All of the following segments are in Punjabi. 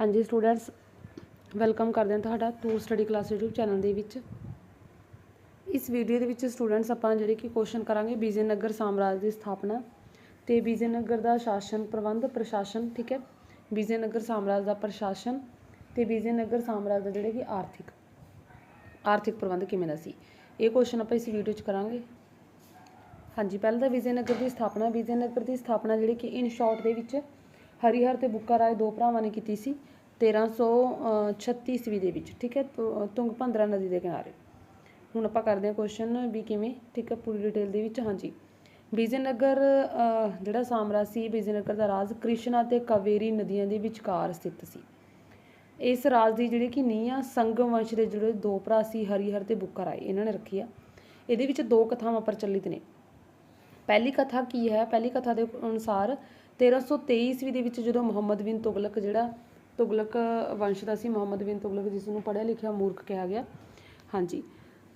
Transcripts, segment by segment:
ਹਾਂਜੀ ਸਟੂਡੈਂਟਸ ਵੈਲਕਮ ਕਰਦੇ ਹਾਂ ਤੁਹਾਡਾ tour study class YouTube channel ਦੇ ਵਿੱਚ। ਇਸ ਵੀਡੀਓ ਦੇ ਵਿੱਚ ਸਟੂਡੈਂਟਸ ਆਪਾਂ ਜਿਹੜੇ ਕਿ ਕੁਐਸਚਨ ਕਰਾਂਗੇ ਵਿਜੇਨਗਰ ਸਾਮਰਾਜ ਦੀ ਸਥਾਪਨਾ ਤੇ ਵਿਜੇਨਗਰ ਦਾ ਸ਼ਾਸਨ ਪ੍ਰਬੰਧ ਪ੍ਰਸ਼ਾਸਨ, ਠੀਕ ਹੈ? ਵਿਜੇਨਗਰ ਸਾਮਰਾਜ ਦਾ ਪ੍ਰਸ਼ਾਸਨ ਤੇ ਵਿਜੇਨਗਰ ਸਾਮਰਾਜ ਦਾ ਜਿਹੜੇ ਕਿ ਆਰਥਿਕ ਆਰਥਿਕ ਪ੍ਰਬੰਧ ਕਿਵੇਂ ਦਾ ਸੀ? ਇਹ ਕੁਐਸਚਨ ਆਪਾਂ ਇਸ ਵੀਡੀਓ 'ਚ ਕਰਾਂਗੇ। ਹਾਂਜੀ, ਪਹਿਲਾਂ ਤਾਂ ਵਿਜੇਨਗਰ ਦੀ ਸਥਾਪਨਾ, ਵਿਜੇਨਗਰ ਦੀ ਸਥਾਪਨਾ ਜਿਹੜੀ ਕਿ ਇਨ ਸ਼ਾਰਟ ਦੇ ਵਿੱਚ ਹਰੀਹਰ ਤੇ ਬੁੱਕਾ ਰਾਏ ਦੋ ਭਰਾਵਾਂ ਨੇ ਕੀਤੀ ਸੀ 1336 ਈਸਵੀ ਦੇ ਵਿੱਚ, ਠੀਕ ਹੈ? ਤੁ- ਤੁੰਗਭੰਦਰਾ ਨਦੀ ਦੇ ਕਿਨਾਰੇ। ਹੁਣ ਆਪਾਂ ਕਰਦੇ ਹਾਂ ਕੁਐਸਚਨ ਵੀ ਕਿਵੇਂ? ਠੀਕ ਹੈ, ਪੂਰੀ ਡਿਟੇਲ ਦੇ ਵਿੱਚ, ਹਾਂਜੀ। ਵਿਜੇਨਗਰ ਜਿਹੜਾ ਸਾਮਰਾਜ ਸੀ ਵਿਜੇਨਗਰ ਦਾ ਰਾਜ ਕ੍ਰਿਸ਼ਨਾ ਤੇ ਕਾਵੇਰੀ ਨਦੀਆਂ ਦੇ ਵਿਚਕਾਰ ਸਥਿਤ ਸੀ। ਇਸ ਰਾਜ ਦੀ ਜਿਹੜੀ ਕਿ ਨੀਂਹ ਆ, ਸੰਗਮ ਵੰਸ਼ ਦੇ ਜਿਹੜੇ ਦੋ ਭਰਾ ਸੀ, ਹਰੀਹਰ ਤੇ ਬੁੱਕਾ ਰਾਏ, ਇਹਨਾਂ ਨੇ ਰੱਖੀ ਆ। ਇਹਦੇ ਵਿੱਚ ਦੋ ਕਥਾਵਾਂ ਪ੍ਰਚਲਿਤ ਨੇ। ਪਹਿਲੀ ਕਥਾ ਕੀ ਹੈ? ਪਹਿਲੀ ਕਥਾ ਦੇ ਅਨੁਸਾਰ 1323 ਈਸਵੀ ਦੇ ਵਿੱਚ ਜਦੋਂ ਮੁਹੰਮਦ ਬਿਨ ਤੁਗਲਕ ਜਿਹੜਾ ਤੁਗਲਕ ਵੰਸ਼ ਦਾ ਸੀ, ਮੁਹੰਮਦ ਬਿਨ ਤੁਗਲਕ ਜਿਸ ਨੂੰ ਪੜ੍ਹਿਆ ਲਿਖਿਆ ਮੂਰਖ ਕਿਹਾ ਗਿਆ। ਹਾਂਜੀ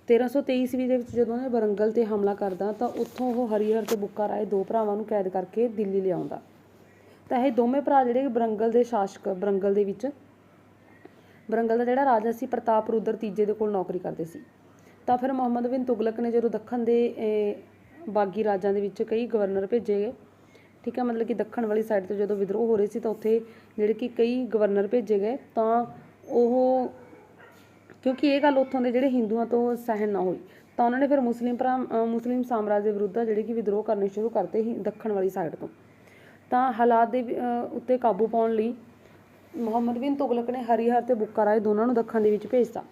1323 ਈਸਵੀ ਦੇ ਵਿੱਚ ਜਦੋਂ ਉਹਨੇ ਬਰੰਗਲ ਤੇ ਹਮਲਾ ਕਰਦਾ ਤਾਂ ਉੱਥੋਂ ਉਹ ਹਰੀਹਰ ਤੇ ਬੁੱਕਾ ਰਾਏ ਦੋ ਭਰਾਵਾਂ ਨੂੰ ਕੈਦ ਕਰਕੇ ਦਿੱਲੀ ਲਿਆਉਂਦਾ। ਤਾਂ ਇਹ ਦੋਵੇਂ ਭਰਾ ਜਿਹੜੇ ਬਰੰਗਲ ਦੇ ਸ਼ਾਸਕ, ਬਰੰਗਲ ਦੇ ਵਿੱਚ, ਬਰੰਗਲ ਦਾ ਜਿਹੜਾ ਰਾਜਾ ਸੀ, ਪ੍ਰਤਾਪ ਰੁਦਰ ਤੀਜੇ ਦੇ ਕੋਲ ਨੌਕਰੀ ਕਰਦੇ ਸੀ। ਤਾਂ ਫਿਰ ਮੁਹੰਮਦ ਬਿਨ ਤੁਗਲਕ ਨੇ ਜਦੋਂ ਦੱਖਣ ਦੇ ਬਾਗੀ ਰਾਜਾਂ ਦੇ ਵਿੱਚ ਕਈ ਗਵਰਨਰ ਭੇਜੇ ਗਏ ਠੀਕ ਹੈ, ਮਤਲਬ ਕਿ ਦੱਖਣ ਵਾਲੀ ਸਾਈਡ ਤੋਂ ਜਦੋਂ ਵਿਦਰੋਹ ਹੋ ਰਹੇ ਸੀ ਤਾਂ ਉੱਥੇ ਜਿਹੜੇ ਕਿ ਕਈ ਗਵਰਨਰ ਭੇਜੇ ਗਏ, ਤਾਂ ਉਹ ਕਿਉਂਕਿ ਇਹ ਗੱਲ ਉੱਥੋਂ ਦੇ ਜਿਹੜੇ ਹਿੰਦੂਆਂ ਤੋਂ ਸਹਿਣ ਨਾ ਹੋਈ, ਤਾਂ ਉਹਨਾਂ ਨੇ ਫਿਰ ਮੁਸਲਿਮ ਭਰਾ ਮੁਸਲਿਮ ਸਾਮਰਾਜ ਦੇ ਵਿਰੁੱਧ ਜਿਹੜੇ ਕਿ ਵਿਦਰੋਹ ਕਰਨੇ ਸ਼ੁਰੂ ਕਰਤੇ ਹੀ ਦੱਖਣ ਵਾਲੀ ਸਾਈਡ ਤੋਂ। ਤਾਂ ਹਾਲਾਤ ਦੇ ਉੱਤੇ ਕਾਬੂ ਪਾਉਣ ਲਈ ਮੁਹੰਮਦ ਬਿਨ ਤੁਗਲਕ ਨੇ ਹਰੀਹਰ ਤੇ ਬੁੱਕਾ ਰਾਏ ਦੋਨਾਂ ਨੂੰ ਦੱਖਣ ਦੇ ਵਿੱਚ ਭੇਜਤਾ।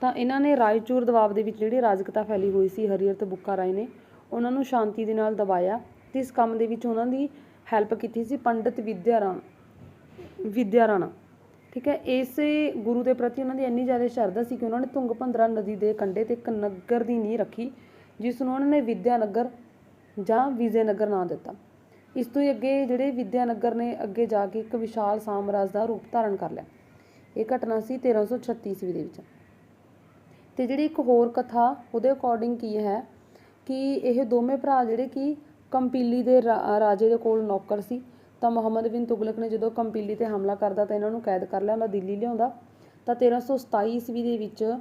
ਤਾਂ ਇਹਨਾਂ ਨੇ ਰਾਏਚੂਰ ਦਬਾਅ ਦੇ ਵਿੱਚ ਜਿਹੜੀ ਰਾਜਕਤਾ ਫੈਲੀ ਹੋਈ ਸੀ ਹਰੀਹਰ ਤੇ ਬੁੱਕਾ ਰਾਏ ਨੇ, ਉਹਨਾਂ ਨੂੰ ਸ਼ਾਂਤੀ ਦੇ ਨਾਲ ਦਬਾਇਆ। ਤੇ ਇਸ ਕੰਮ ਦੇ ਵਿੱਚ ਉਹਨਾਂ ਦੀ ਹੈਲਪ ਕੀਤੀ ਸੀ ਪੰਡਿਤ ਵਿਦਿਆ ਰਾਣਾ ਵਿਦਿਆ ਰਾਣਾ। ਠੀਕ ਹੈ, ਇਸੇ ਗੁਰੂ ਦੇ ਪ੍ਰਤੀ ਉਹਨਾਂ ਦੀ ਇੰਨੀ ਜ਼ਿਆਦਾ ਸ਼ਰਧਾ ਸੀ ਕਿ ਉਹਨਾਂ ਨੇ ਤੁੰਗਭੰਦਰਾ ਨਦੀ ਦੇ ਕੰਢੇ ਤੇ ਇੱਕ ਨਗਰ ਦੀ ਨੀਂਹ ਰੱਖੀ, ਜਿਸ ਨੂੰ ਉਹਨਾਂ ਨੇ ਵਿਦਿਆ ਨਗਰ ਜਾਂ ਵਿਜੇ ਨਗਰ ਨਾਂ ਦਿੱਤਾ। ਇਸ ਤੋਂ ਹੀ ਅੱਗੇ ਜਿਹੜੇ ਵਿਦਿਆ ਨਗਰ ਨੇ ਅੱਗੇ ਜਾ ਕੇ ਇੱਕ ਵਿਸ਼ਾਲ ਸਾਮਰਾਜ ਦਾ ਰੂਪ ਧਾਰਨ ਕਰ ਲਿਆ। ਇਹ ਘਟਨਾ ਸੀ 1336 ਈਸਵੀ ਦੇ ਵਿੱਚ। ਤੇ ਜਿਹੜੀ ਇੱਕ ਹੋਰ ਕਥਾ, ਉਹਦੇ ਅਕੋਰਡਿੰਗ ਕੀ ਹੈ ਕਿ ਇਹ ਦੋਵੇਂ ਭਰਾ ਜਿਹੜੇ ਕਿ ਕੰਪੀਲੀ ਦੇ ਰਾ- ਰਾਜੇ ਦੇ ਕੋਲ ਨੌਕਰ ਸੀ। ਤਾਂ ਮੁਹੰਮਦ ਬਿਨ ਤੁਗਲਕ ਨੇ ਜਦੋਂ ਕੰਪੀਲੀ ਤੇ ਹਮਲਾ ਕਰਦਾ ਤਾਂ ਇਹਨਾਂ ਨੂੰ ਕੈਦ ਕਰ ਲਿਆ ਉਹਨਾਂ ਦਿੱਲੀ ਲਿਆਉਂਦਾ। ਤਾਂ 1327 ਈਸਵੀ ਦੇ ਵਿੱਚ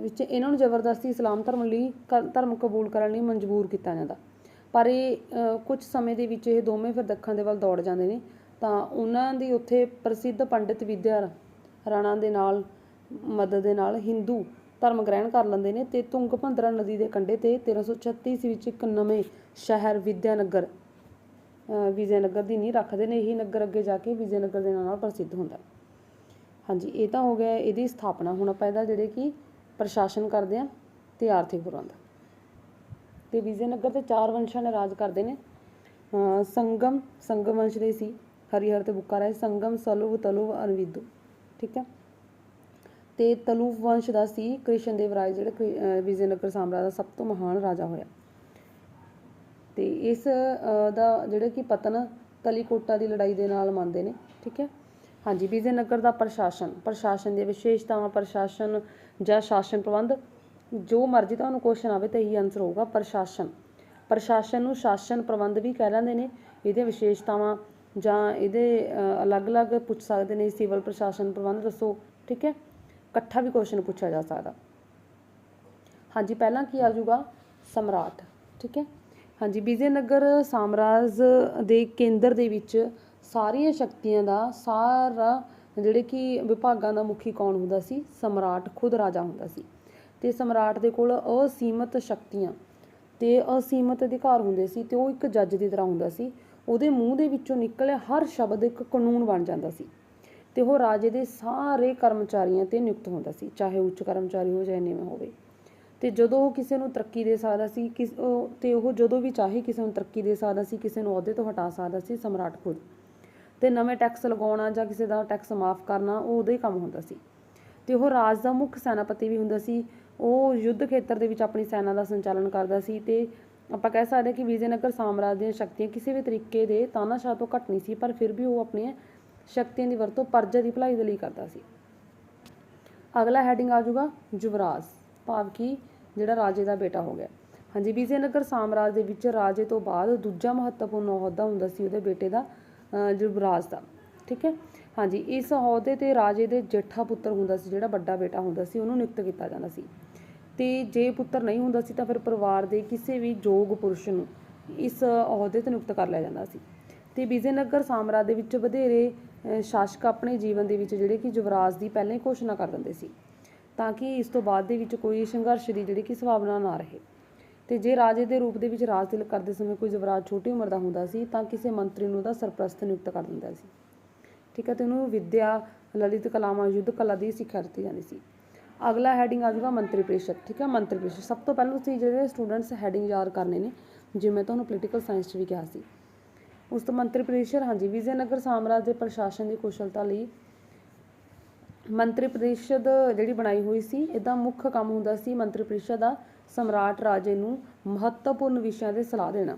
ਵਿੱਚ ਇਹਨਾਂ ਨੂੰ ਜ਼ਬਰਦਸਤੀ ਇਸਲਾਮ ਧਰਮ ਲਈ ਕ- ਧਰਮ ਕਬੂਲ ਕਰਨ ਲਈ ਮਜਬੂਰ ਕੀਤਾ ਜਾਂਦਾ। ਪਰ ਇਹ, ਅਹ, ਕੁਝ ਸਮੇਂ ਦੇ ਵਿੱਚ ਇਹ ਦੋਵੇਂ ਫਿਰ ਦੱਖਣ ਦੇ ਵੱਲ ਦੌੜ ਜਾਂਦੇ ਨੇ। ਤਾਂ ਉਹਨਾਂ ਦੀ ਉੱਥੇ ਪ੍ਰਸਿੱਧ ਪੰਡਿਤ ਵਿਦਿਆ ਰਾਣਾ ਦੇ ਨਾਲ, ਮਦਦ ਦੇ ਨਾਲ ਹਿੰਦੂ ਧਰਮ ਗ੍ਰਹਿਣ ਕਰ ਲੈਂਦੇ ਨੇ ਤੇ ਤੁੰਗਭੰਦਰਾ ਨਦੀ ਦੇ ਕੰਢੇ ਤੇ 1336 ਈਸਵੀ ਵਿੱਚ ਇੱਕ ਨਵੇਂ ਸ਼ਹਿਰ ਵਿਦਿਆਨਗਰ, ਅਹ ਵਿਜੈਨਗਰ ਦੀ ਨੀਂਹ ਰੱਖਦੇ ਨੇ। ਇਹੀ ਨਗਰ ਅੱਗੇ ਜਾ ਕੇ ਵਿਜੈਨਗਰ ਦੇ ਨਾਂ ਨਾਲ ਪ੍ਰਸਿੱਧ ਹੁੰਦਾ ਹਾਂਜੀ, ਇਹ ਤਾਂ ਹੋ ਗਿਆ ਇਹਦੀ ਸਥਾਪਨਾ। ਹੁਣ ਆਪਾਂ ਇਹਦਾ ਜਿਹੜੇ ਕਿ ਪ੍ਰਸ਼ਾਸਨ ਕਰਦੇ ਆ ਤੇ ਆਰਥਿਕ ਪ੍ਰਬੰਧ ਤੇ ਵਿਜੇਨਗਰ ਤੇ ਚਾਰ ਵੰਸ਼ਾਂ ਨੇ ਰਾਜ ਕਰਦੇ ਨੇ। ਸੰਗਮ ਸੰਗਮ ਵੰਸ਼ ਦੇ ਸੀ। ਹਰੀਹਰ ਤੇ ਬੁੱਕਾ ਰਾਏ, ਸੰਗਮ, ਸਲੁਵ, ਤਲੁਵ ਅਨਵਿਦੂ ਠੀਕ ਹੈ? ਤੇ ਤਲੁਵ ਵੰਸ਼ ਦਾ ਸੀ ਕ੍ਰਿਸ਼ਨ ਦੇਵ ਰਾਏ ਜਿਹੜੇ ਕ੍ਰਿ- ਅਹ ਵਿਜੇਨਗਰ ਸਾਮਰਾਜ ਦਾ ਸਭ ਤੋਂ ਮਹਾਨ ਰਾਜਾ ਹੋਇਆ। ਤੇ ਇਸ ਦਾ ਜਿਹੜਾ ਕਿ ਪਤਨ ਤਲੀਕੋਟਾ ਦੀ ਲੜਾਈ ਦੇ ਨਾਲ ਮੰਨਦੇ ਨੇ, ਠੀਕ ਹੈ? ਹਾਂਜੀ ਵਿਜੇਨਗਰ ਦਾ ਪ੍ਰਸ਼ਾਸਨ ਪ੍ਰਸ਼ਾਸਨ ਦੀਆਂ ਵਿਸ਼ੇਸ਼ਤਾਵਾਂ, ਪ੍ਰਸ਼ਾਸਨ ਜਾਂ ਸ਼ਾਸਨ ਪ੍ਰਬੰਧ, ਜੋ ਮਰਜ਼ੀ ਤੁਹਾਨੂੰ ਕੁਐਸਚਨ ਆਵੇ ਤਾਂ ਇਹੀ ਆਨਸਰ ਹੋਊਗਾ, ਪ੍ਰਸ਼ਾਸਨ। ਪ੍ਰਸ਼ਾਸਨ ਨੂੰ ਸ਼ਾਸਨ ਪ੍ਰਬੰਧ ਵੀ ਕਹਿ ਲੈਂਦੇ ਨੇ, ਇਹਦੇ ਵਿਸ਼ੇਸ਼ਤਾਵਾਂ ਜਾਂ ਇਹਦੇ ਅਲੱਗ-ਅਲੱਗ ਪੁੱਛ ਸਕਦੇ ਨੇ ਸਿਵਲ ਪ੍ਰਸ਼ਾਸਨ ਪ੍ਰਬੰਧ ਦੱਸੋ, ਠੀਕ ਹੈ? ਇਕੱਠਾ ਵੀ ਕੁਐਸਚਨ ਪੁੱਛਿਆ ਜਾ ਸਕਦਾ। ਹਾਂਜੀ, ਪਹਿਲਾਂ ਕੀ ਆ ਜਾਊਗਾ? ਸਮਰਾਟ, ਠੀਕ ਹੈ? ਹਾਂਜੀ, ਵਿਜੇਨਗਰ ਸਾਮਰਾਜ ਦੇ ਕੇਂਦਰ ਦੇ ਵਿੱਚ ਸਾਰੀਆਂ ਸ਼ਕਤੀਆਂ ਦਾ ਸਾਰਾ ਜਿਹੜੇ ਕਿ ਵਿਭਾਗਾਂ ਦਾ ਮੁਖੀ ਕੌਣ ਹੁੰਦਾ ਸੀ? ਸਮਰਾਟ, ਖੁਦ ਰਾਜਾ ਹੁੰਦਾ ਸੀ। ਤੇ ਸਮਰਾਟ ਦੇ ਕੋਲ ਅਸੀਮਤ ਸ਼ਕਤੀਆਂ ਤੇ ਅਸੀਮਤ ਅਧਿਕਾਰ ਹੁੰਦੇ ਸੀ ਤੇ ਉਹ ਇੱਕ ਜੱਜ ਦੀ ਤਰ੍ਹਾਂ ਹੁੰਦਾ ਸੀ। ਉਹਦੇ ਮੂੰਹ ਦੇ ਵਿੱਚੋਂ ਨਿਕਲੇ ਹਰ ਸ਼ਬਦ ਇੱਕ ਕਾਨੂੰਨ ਬਣ ਜਾਂਦਾ ਸੀ। ਤੇ ਉਹ ਰਾਜੇ ਦੇ ਸਾਰੇ ਕਰਮਚਾਰੀਆਂ ਤੇ ਨਿਯੁਕਤ ਹੁੰਦਾ ਸੀ, ਚਾਹੇ ਉੱਚ ਕਰਮਚਾਰੀ ਹੋ ਚਾਹੇ ਨੀਵੇਂ ਹੋਵੇ। ਤੇ ਜਦੋਂ ਉਹ ਕਿਸੇ ਨੂੰ ਤਰੱਕੀ ਦੇ ਸਕਦਾ ਸੀ, ਕਿਸ ਤੇ ਉਹ ਜਦੋਂ ਵੀ ਚਾਹੇ ਕਿਸੇ ਨੂੰ ਤਰੱਕੀ ਦੇ ਸਕਦਾ ਸੀ, ਕਿਸੇ ਨੂੰ ਅਹੁਦੇ ਤੋਂ ਹਟਾ ਸਕਦਾ ਸੀ, ਸਮਰਾਟ ਖੁਦ। ਤੇ ਨਵੇਂ ਟੈਕਸ ਲਗਾਉਣਾ ਜਾਂ ਕਿਸੇ ਦਾ ਟੈਕਸ ਮਾਫ ਕਰਨਾ, ਉਹ ਉਹਦਾ ਹੀ ਕੰਮ ਹੁੰਦਾ ਸੀ। ਤੇ ਉਹ ਰਾਜ ਦਾ ਮੁੱਖ ਸੈਨਾਪਤੀ ਵੀ ਹੁੰਦਾ ਸੀ। ਉਹ ਯੁੱਧ ਖੇਤਰ ਦੇ ਵਿੱਚ ਆਪਣੀ ਸੈਨਾ ਦਾ ਸੰਚਾਲਨ ਕਰਦਾ ਸੀ ਤੇ ਆਪਾਂ ਕਹਿ ਸਕਦੇ ਹਾਂ ਕਿ ਵਿਜੇਨਗਰ ਸਾਮਰਾਜ ਦੀਆਂ ਸ਼ਕਤੀਆਂ ਕਿਸੇ ਵੀ ਤਰੀਕੇ ਦੇ ਤਾਨਾਸ਼ਾਹ ਤੋਂ ਘੱਟ ਨਹੀਂ ਸੀ, ਪਰ ਫਿਰ ਵੀ ਉਹ ਆਪਣੀਆਂ ਸ਼ਕਤੀਆਂ ਦੀ ਵਰਤੋਂ ਪਰਜਾ ਦੀ ਭਲਾਈ ਦੇ ਲਈ ਕਰਦਾ ਸੀ। ਅਗਲਾ ਹੈਡਿੰਗ ਆ ਜਾਊਗਾ, ਯੁਵਰਾਜ ਭਾਵ ਕਿ ਜਿਹੜਾ ਰਾਜੇ ਦਾ ਬੇਟਾ ਹੋ ਗਿਆ। ਹਾਂਜੀ, ਵਿਜੇਨਗਰ ਸਾਮਰਾਜ ਦੇ ਵਿੱਚ ਰਾਜੇ ਤੋਂ ਬਾਅਦ ਦੂਜਾ ਮਹੱਤਵਪੂਰਨ ਅਹੁਦਾ ਹੁੰਦਾ ਸੀ ਉਹਦੇ ਬੇਟੇ ਦਾ ਯੁਵਰਾਜ ਦਾ। ਠੀਕ ਹੈ? ਹਾਂਜੀ, ਇਸ ਅਹੁਦੇ ਤੇ ਰਾਜੇ ਦੇ ਜੇਠਾ ਪੁੱਤਰ ਹੁੰਦਾ ਸੀ, ਜਿਹੜਾ ਵੱਡਾ ਬੇਟਾ ਹੁੰਦਾ ਸੀ, ਉਹਨੂੰ ਨਿਯੁਕਤ ਕੀਤਾ ਜਾਂਦਾ ਸੀ। ਤੇ ਜੇ ਪੁੱਤਰ ਨਹੀਂ ਹੁੰਦਾ ਸੀ ਤਾਂ ਫਿਰ ਪਰਿਵਾਰ ਦੇ ਕਿਸੇ ਵੀ ਯੋਗ ਪੁਰਸ਼ ਨੂੰ ਇਸ ਅਹੁਦੇ ਤੇ ਨਿਯੁਕਤ ਕਰ ਲਿਆ ਜਾਂਦਾ ਸੀ। ਤੇ ਵਿਜੇਨਗਰ ਸਾਮਰਾਜ ਦੇ ਵਿੱਚ ਵਧੇਰੇ ਸ਼ਾਸਕ ਆਪਣੇ ਜੀਵਨ ਦੇ ਵਿੱਚ ਜਿਹੜੇ ਕਿ ਯੁਵਰਾਜ ਦੀ ਪਹਿਲਾਂ ਹੀ ਘੋਸ਼ਣਾ ਕਰ ਦਿੰਦੇ ਸੀ, ਤਾਂ ਕਿ ਇਸ ਤੋਂ ਬਾਅਦ ਦੇ ਵਿੱਚ ਕੋਈ ਸੰਘਰਸ਼ ਦੀ ਜਿਹੜੀ ਕਿ ਸੰਭਾਵਨਾ ਨਾ ਰਹੇ। ਤੇ ਜੇ ਰਾਜੇ ਦੇ ਰੂਪ ਦੇ ਵਿੱਚ ਰਾਜ ਤਿਲਕ ਕਰਦੇ ਸਮੇਂ ਕੋਈ ਯੁਵਰਾਜ ਛੋਟੀ ਉਮਰ ਦਾ ਹੁੰਦਾ ਸੀ, ਤਾਂ ਕਿਸੇ ਮੰਤਰੀ ਨੂੰ ਉਹਦਾ ਸਰਪ੍ਰਸਤ ਨਿਯੁਕਤ ਕਰ ਦਿੰਦਾ ਸੀ। ਠੀਕ ਹੈ, ਤੇ ਉਹਨੂੰ ਵਿਦਿਆ, ਲਲਿਤ ਕਲਾਵਾਂ ਯੁੱਧ ਕਲਾ ਦੀ ਸਿੱਖਿਆ ਦਿੱਤੀ ਜਾਂਦੀ ਸੀ। ਅਗਲਾ ਹੈਡਿੰਗ ਆ ਜਾਊਗਾ ਮੰਤਰੀ ਪ੍ਰੀਸ਼ਦ। ਠੀਕ ਹੈ, ਮੰਤਰੀ ਪ੍ਰੀਸ਼ਦ। ਸਭ ਤੋਂ ਪਹਿਲਾਂ ਤੁਸੀਂ ਜਿਹੜੇ ਸਟੂਡੈਂਟਸ ਹੈਡਿੰਗ ਯਾਦ ਕਰਨੇ ਨੇ, ਜਿਵੇਂ ਤੁਹਾਨੂੰ ਪੋਲੀਟੀਕਲ ਸਾਇੰਸ 'ਚ ਵੀ ਕਿਹਾ ਸੀ ਉਸ ਤੋਂ ਮੰਤਰੀ ਪ੍ਰੀਸ਼ਦ ਹਾਂਜੀ, ਵਿਜੇਨਗਰ ਸਾਮਰਾਜ ਦੇ ਪ੍ਰਸ਼ਾਸਨ ਦੀ ਕੁਸ਼ਲਤਾ ਲਈ ਮੰਤਰੀ ਪ੍ਰੀਸ਼ਦ ਜਿਹੜੀ ਬਣਾਈ ਹੋਈ ਸੀ, ਇਹਦਾ ਮੁੱਖ ਕੰਮ ਹੁੰਦਾ ਸੀ ਮੰਤਰੀ ਪ੍ਰੀਸ਼ਦ ਦਾ ਸਮਰਾਟ ਰਾਜੇ ਨੂੰ ਮਹੱਤਵਪੂਰਨ ਵਿਸ਼ਿਆਂ ਦੇ ਸਲਾਹ ਦੇਣਾ।